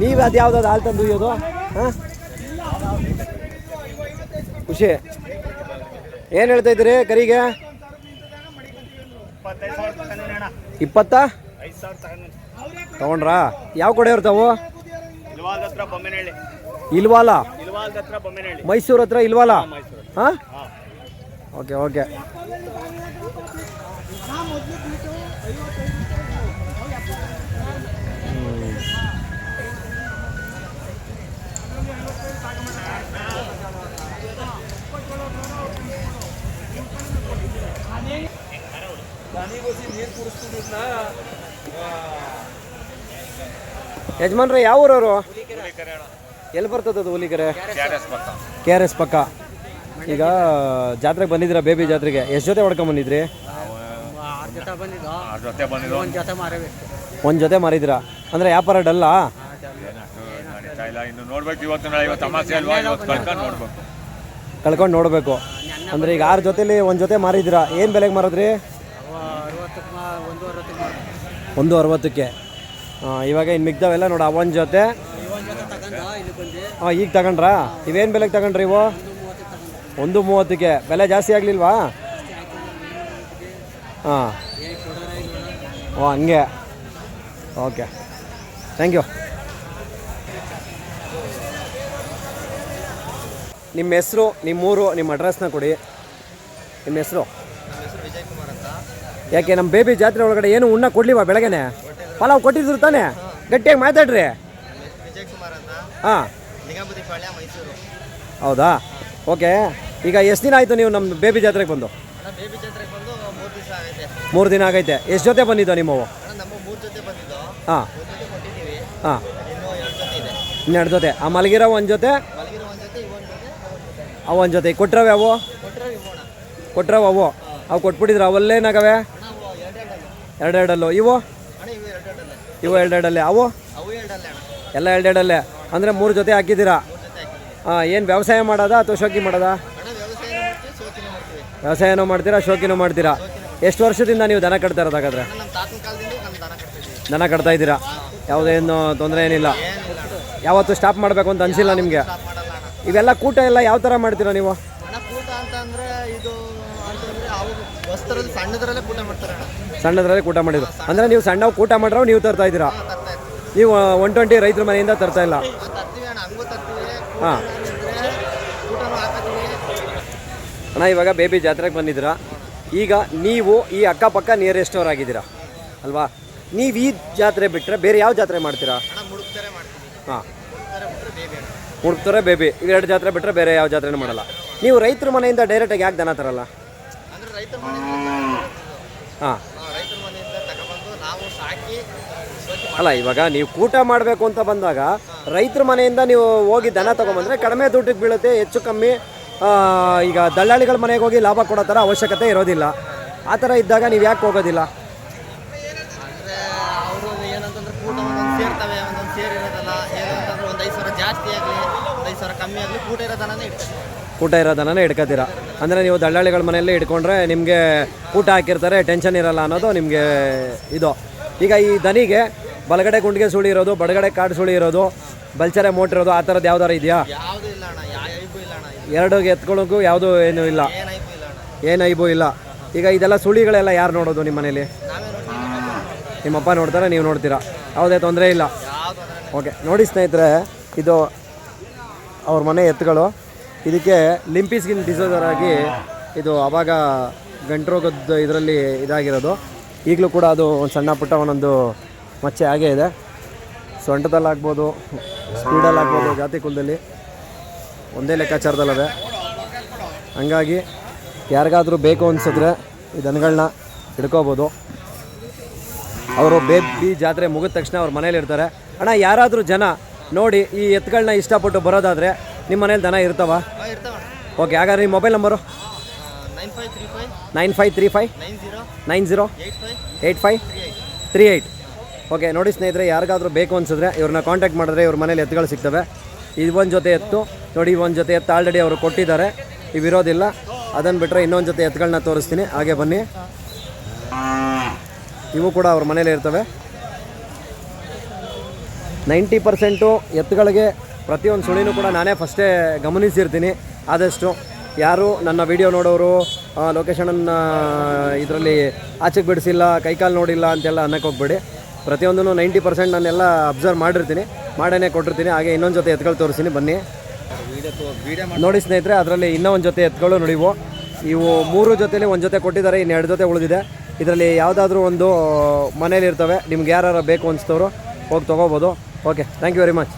ನೀವು ಅದು ಯಾವ್ದಾದ್ರು ಹಾಲು ತಂದು ಹಾಂ? ಖುಷಿ. ಏನು ಹೇಳ್ತಾ ಇದ್ದೀರಿ ಕರಿಗೆ? ಇಪ್ಪತ್ತ? ತಗೊಂಡ್ರಾ? ಯಾವ ಕಡೆ ಇರ್ತಾವು ಇಲ್ವಾಲ? ಮೈಸೂರು ಹತ್ರ, ಇಲ್ವಾಲ? ಹಾಂ? Okay okay. ಯಜಮಾನ್ರ, ಯಾವ ಊರವರು? ಎಲ್ಲಿ ಬರ್ತದದು ಹುಲಿಕೆರೆ ಕೆ ಆರ್ ಎಸ್ ಪಕ್ಕ. ಈಗ ಜಾತ್ರೆಗೆ ಬಂದಿದ್ರ ಬೇಬಿ ಜಾತ್ರೆಗೆ? ಎಷ್ಟು ಜೊತೆ ಹೊಡ್ಕೊಂಬಂದಿದ್ರಿ ಹೊಡ್ಕೊಂಡ್ ಬಂದಿದ್ರಿ ಒಂದು ಜೊತೆ ಮಾರಿದ್ರಾ ಅಂದರೆ ವ್ಯಾಪಾರ ಡಲ್ಲಾ ಇನ್ನು ನೋಡ್ಬೇಕು ಇವತ್ತು ನಾಳೆ ಇವತ್ತು ತಮಾಷೆ ಅಲ್ವಾ? ಇವತ್ತು ಕಳ್ಕೊಂಡು ನೋಡ್ಬೇಕು ಕಳ್ಕೊಂಡು ನೋಡಬೇಕು. ಅಂದರೆ ಈಗ ಆರು ಜೊತೆಲಿ ಒಂದು ಜೊತೆ ಮಾರಿದ್ದೀರಾ? ಏನು ಬೆಲೆಗೆ ಮಾರಿದ್ರಿ? ಒಂದು ಅರವತ್ತಕ್ಕೆ. ಇವಾಗ ಇನ್ನು ಮಿಗ್ದವೆಲ್ಲ ನೋಡ ಒಂದು ಜೊತೆ. ಹಾಂ ಈಗ ತಗೊಂಡ್ರಾ? ಇವೇನು ಬೆಲೆಗೆ ತಗೊಂಡ್ರಿ ಇವು? ಒಂದು ಮೂವತ್ತಕ್ಕೆ. ಬೆಲೆ ಜಾಸ್ತಿ ಆಗಲಿಲ್ವಾ? ಹಾಂ ಓ, ಹಂಗೆ. ಓಕೆ. ಥ್ಯಾಂಕ್ ಯು ನಿಮ್ಮ ಹೆಸರು ನಿಮ್ಮೂರು ನಿಮ್ಮ ಅಡ್ರೆಸ್ನ ಕೊಡಿ. ನಿಮ್ಮ ಹೆಸರು? ಯಾಕೆ, ನಮ್ಮ ಬೇಬಿ ಜಾತ್ರೆ ಒಳಗಡೆ ಏನು ಉಣ್ಣ ಕೊಡ್ಲಿವಾ ಬೆಳಗ್ಗೆನೆ? ಪಲಾವ್ ಕೊಟ್ಟಿದ್ರು ತಾನೇ? ಗಟ್ಟಿಯಾಗಿ ಮಾತಾಡ್ರಿ. ಹಾಂ. ಹೌದಾ? ಓಕೆ. ಈಗ ಎಷ್ಟು ದಿನ ಆಯಿತು ನೀವು ನಮ್ಮ ಬೇಬಿ ಜಾತ್ರೆಗೆ ಬಂದು? ಮೂರು ದಿನ ಆಗೈತೆ. ಎಷ್ಟು ಜೊತೆ ಬಂದಿದ್ದೋ ನಿಮ್ಮವು? ಹಾಂ. ಹಾಂ. ಇನ್ನೆರಡು ಜೊತೆ. ಆ ಮಲಗಿರೋ ಒಂದು ಜೊತೆ? ಅವು ಒಂದು ಜೊತೆ. ಕೊಟ್ರವೆ ಅವು? ಕೊಟ್ರವ ಅವು? ಅವು ಕೊಟ್ಬಿಟ್ಟಿದ್ರು ಅವಲ್ಲೇನಾಗವೆ ಎರಡೆರಡಲ್ಲು. ಇವು? ಇವು ಎರಡೆರಡಲ್ಲೇ. ಅವು? ಎಲ್ಲ ಎರಡೆರಡಲ್ಲೇ. ಅಂದರೆ ಮೂರು ಜೊತೆ ಹಾಕಿದ್ದೀರಾ? ಹಾಂ ಏನು ವ್ಯವಸಾಯ ಮಾಡೋದಾ ಅಥವಾ ಶೋಕಿ ಮಾಡೋದಾ? ವ್ಯವಸಾಯನೂ ಮಾಡ್ತೀರಾ ಶೋಕಿನೂ ಮಾಡ್ತೀರಾ? ಎಷ್ಟು ವರ್ಷದಿಂದ ನೀವು ದನ ಕಟ್ತಾ ಇರೋದು ಹಾಗಾದ್ರೆ? ದನ ಕಟ್ತಾ ಇದ್ದೀರಾ? ಯಾವುದೇನು ತೊಂದರೆ ಏನಿಲ್ಲ? ಯಾವತ್ತು ಸ್ಟಾಪ್ ಮಾಡಬೇಕು ಅಂತ ಅನಿಸಿಲ್ಲ ನಿಮಗೆ? ಇವೆಲ್ಲ ಕೂಟ ಎಲ್ಲ ಯಾವ ಥರ ಮಾಡ್ತೀರಾ ನೀವು? ಸಣ್ಣದ್ರಲ್ಲೇ ಕೂಟ ಮಾಡಿದ್ರು. ಅಂದರೆ ನೀವು ಸಣ್ಣ ಕೂಟ ಮಾಡ್ರೋ ನೀವು ತರ್ತಾ ಇದ್ದೀರಾ? ನೀವು ಒನ್ ಟ್ವೆಂಟಿ ರೈತರ ಮನೆಯಿಂದ ತರ್ತಾ ಇಲ್ಲ? ಹಾಂ ಅಣ್ಣ ಇವಾಗ ಬೇಬಿ ಜಾತ್ರೆಗೆ ಬಂದಿದ್ದೀರಾ? ಈಗ ನೀವು ಈ ಅಕ್ಕಪಕ್ಕ ನಿಯರೆಸ್ಟ್ ಅವ್ರು ಆಗಿದ್ದೀರಾ ಅಲ್ವಾ? ನೀವು ಈ ಜಾತ್ರೆ ಬಿಟ್ಟರೆ ಬೇರೆ ಯಾವ ಜಾತ್ರೆ ಮಾಡ್ತೀರಾ? ಹಾಂ. ಬೇಬಿ ಹುಡುಕ್ತಾರೆ ಬೇಬಿ. ಇವೆರಡು ಜಾತ್ರೆ ಬಿಟ್ಟರೆ ಬೇರೆ ಯಾವ ಜಾತ್ರೆನೂ ಮಾಡಲ್ಲ. ನೀವು ರೈತರ ಮನೆಯಿಂದ ಡೈರೆಕ್ಟಾಗಿ ಯಾಕೆ ದನ ತರಲ್ಲ? ಹಾಂ. ಅಲ್ಲ ಇವಾಗ ನೀವು ಕೂಟ ಮಾಡಬೇಕು ಅಂತ ಬಂದಾಗ ರೈತರ ಮನೆಯಿಂದ ನೀವು ಹೋಗಿ ದನ ತೊಗೊಂಬಂದ್ರೆ ಕಡಿಮೆ ದುಡ್ಡಿಗೆ ಬೀಳುತ್ತೆ ಹೆಚ್ಚು ಕಮ್ಮಿ ಈಗ ದಲ್ಲಾಳಿಗಳ ಮನೆಗೆ ಹೋಗಿ ಲಾಭ ಕೊಡೋ ಥರ ಅವಶ್ಯಕತೆ ಇರೋದಿಲ್ಲ. ಆ ಥರ ಇದ್ದಾಗ ನೀವು ಯಾಕೆ ಹೋಗೋದಿಲ್ಲ? ಅಂದ್ರೆ ಅವರು ಏನಂತಂದ್ರೆ ಕೂಟ ಒಂದೊಂದು ಸೇರ್ತವೆ ಒಂದೊಂದು ಸೇರಿರೋದಲ್ಲ ಏನಂತಂದ್ರೆ ಒಂದು ಐದು ಸಾವಿರ ಜಾಸ್ತಿ ಆಗಲಿ ಒಂದು ಐದು ಸಾವಿರ ಕಮ್ಮಿ ಆಗಲಿ ಕೂಟ ಇರೋದನ್ನೇ ಇಡ್ತಾರೆ. ಹಿಡ್ಕೋತೀರಾ ಅಂದರೆ ನೀವು ದಳ್ಳಾಳಿಗಳ ಮನೆಯಲ್ಲೇ ಇಟ್ಕೊಂಡ್ರೆ ನಿಮಗೆ ಊಟ ಹಾಕಿರ್ತಾರೆ ಟೆನ್ಷನ್ ಇರಲ್ಲ ಅನ್ನೋದು ನಿಮಗೆ ಇದು. ಈಗ ಈ ದನಿಗೆ ಬಲಗಡೆ ಗುಂಡಿಗೆ ಸುಳಿ ಇರೋದು ಬಡಗಡೆ ಕಾಡು ಸುಳಿ ಇರೋದು ಬಲ್ಚರೆ ಮೋಟಿರೋದು ಇರೋದು ಆ ಥರದ್ದು ಯಾವ್ದಾರು ಇದೆಯಾ? ಯಾವುದೂ ಇಲ್ಲ ಅಣ್ಣ ಯಾವ ಐಬು ಇಲ್ಲ ಅಣ್ಣ ಇದು ಎರಡು ಎತ್ಕೊಳ್ಳೋಕ್ಕೂ ಯಾವುದೂ ಏನೂ ಇಲ್ಲ. ಏನು ಐಬು ಇಲ್ಲ. ಈಗ ಇದೆಲ್ಲ ಸುಳಿಗಳೆಲ್ಲ ಯಾರು ನೋಡೋದು ನಿಮ್ಮ ಮನೇಲಿ? ನಿಮ್ಮಪ್ಪ ನೋಡ್ತಾರೆ, ನೀವು ನೋಡ್ತೀರಾ? ಯಾವುದೇ ತೊಂದರೆ ಇಲ್ಲ. ಓಕೆ, ನೋಡಿ ಸ್ನೇಹಿತರೆ, ಇದು ಅವ್ರ ಮನೆ ಎತ್ತುಗಳು ಇದಕ್ಕೆ ಲಿಂಪಿಸ್ಗಿನ್ ಡಿಸೋದರ್ ಆಗಿ ಇದು ಅವಾಗ ಗಂಟ್ರೋಗದ ಇದರಲ್ಲಿ ಇದಾಗಿರೋದು. ಈಗಲೂ ಕೂಡ ಅದು ಒಂದು ಸಣ್ಣ ಪುಟ್ಟ ಒಂದೊಂದು ಮಚ್ಚೆ ಹಾಗೇ ಇದೆ. ಸೊಂಟದಲ್ಲಾಗ್ಬೋದು, ಸ್ಪೀಡಲ್ಲಾಗ್ಬೋದು ಜಾತಿ ಕುಲದಲ್ಲಿ. ಒಂದೇ ಲೆಕ್ಕಾಚಾರದಲ್ಲವೆ ಹಂಗಾಗಿ ಯಾರಿಗಾದರೂ ಬೇಕು ಅನಿಸಿದ್ರೆ ಈ ದನಗಳನ್ನ ಹಿಡ್ಕೋಬೋದು. ಅವರು ಬೇಬಿ ಜಾತ್ರೆ ಮುಗಿದ ತಕ್ಷಣ ಅವ್ರ ಮನೇಲಿ ಇರ್ತಾರೆ. ಅಣ್ಣ ಯಾರಾದರೂ ಜನ ನೋಡಿ ಈ ಎತ್ತುಗಳನ್ನ ಇಷ್ಟಪಟ್ಟು ಬರೋದಾದರೆ ನಿಮ್ಮ ಮನೇಲಿ ದನ ಇರ್ತಾವ? ಓಕೆ ಹಾಗಾದ್ರೆ ನಿಮ್ಮ mobile number? Nine five three five nine zero eight five three eight okay ನೋಡಿ ಸ್ನೇಹಿತರೆ ಯಾರಿಗಾದರೂ ಬೇಕು ಅನಿಸಿದ್ರೆ ಇವ್ರನ್ನ ಕಾಂಟ್ಯಾಕ್ಟ್ ಮಾಡಿದ್ರೆ ಇವ್ರ ಮನೇಲಿ ಎತ್ತುಗಳು ಸಿಗ್ತವೆ. ಇದು ಒಂದು ಜೊತೆ ಎತ್ತು. ನೋಡಿ ಒಂದು ಜೊತೆ ಎತ್ತು ಆಲ್ರೆಡಿ ಅವರು ಕೊಟ್ಟಿದ್ದಾರೆ. ಇವಿರೋದಿಲ್ಲ ಅದನ್ನು ಬಿಟ್ಟರೆ ಇನ್ನೊಂದು ಜೊತೆ ಎತ್ತುಗಳನ್ನ ತೋರಿಸ್ತೀನಿ. ಹಾಗೆ ಬನ್ನಿ. ಇವು ಕೂಡ ಅವ್ರ ಮನೇಲಿ ಇರ್ತವೆ. ನೈಂಟಿ ಪರ್ಸೆಂಟು ಎತ್ತುಗಳಿಗೆ ಪ್ರತಿಯೊಂದು ಸುಳಿನೂ ಕೂಡ ನಾನೇ ಫಸ್ಟೇ ಗಮನಿಸಿರ್ತೀನಿ. ಆದಷ್ಟು ಯಾರು ನನ್ನ ವಿಡಿಯೋ ನೋಡೋರು ಲೊಕೇಶನನ್ನು ಇದರಲ್ಲಿ ಆಚೆಗೆ ಬಿಡಿಸಿಲ್ಲ, ಕೈಕಾಲು ನೋಡಿಲ್ಲ ಅಂತೆಲ್ಲ ಅನ್ನಕ್ಕೆ ಹೋಗ್ಬೇಡಿ. ಪ್ರತಿಯೊಂದೂ ನೈಂಟಿ ಪರ್ಸೆಂಟ್ ನಾನೆಲ್ಲ ಅಬ್ಸರ್ವ್ ಮಾಡಿರ್ತೀನಿ. ಮಾಡೇ ಕೊಟ್ಟಿರ್ತೀನಿ. ಹಾಗೆ ಇನ್ನೊಂದು ಜೊತೆ ಎತ್ಗಳು ತೋರಿಸ್ತೀನಿ. ಬನ್ನಿ. ನೋಡಿ ಸ್ನೇಹಿತರೆ, ಅದರಲ್ಲಿ ಇನ್ನೂ ಒಂದು ಜೊತೆ ಎತ್ಗಳು ನೋಡಿವು. ಇವು ಮೂರು ಜೊತೆಲಿ ಒಂದು ಜೊತೆ ಕೊಟ್ಟಿದ್ದಾರೆ, ಇನ್ನು ಎರಡು ಜೊತೆ ಉಳಿದಿದೆ. ಇದರಲ್ಲಿ ಯಾವುದಾದ್ರೂ ಒಂದು ಮನೇಲಿರ್ತವೆ ನಿಮ್ಗೆ ಯಾರು ಬೇಕು ಅನಿಸ್ತವ್ರು ಹೋಗಿ ತೊಗೋಬೋದು. Okay thank you very much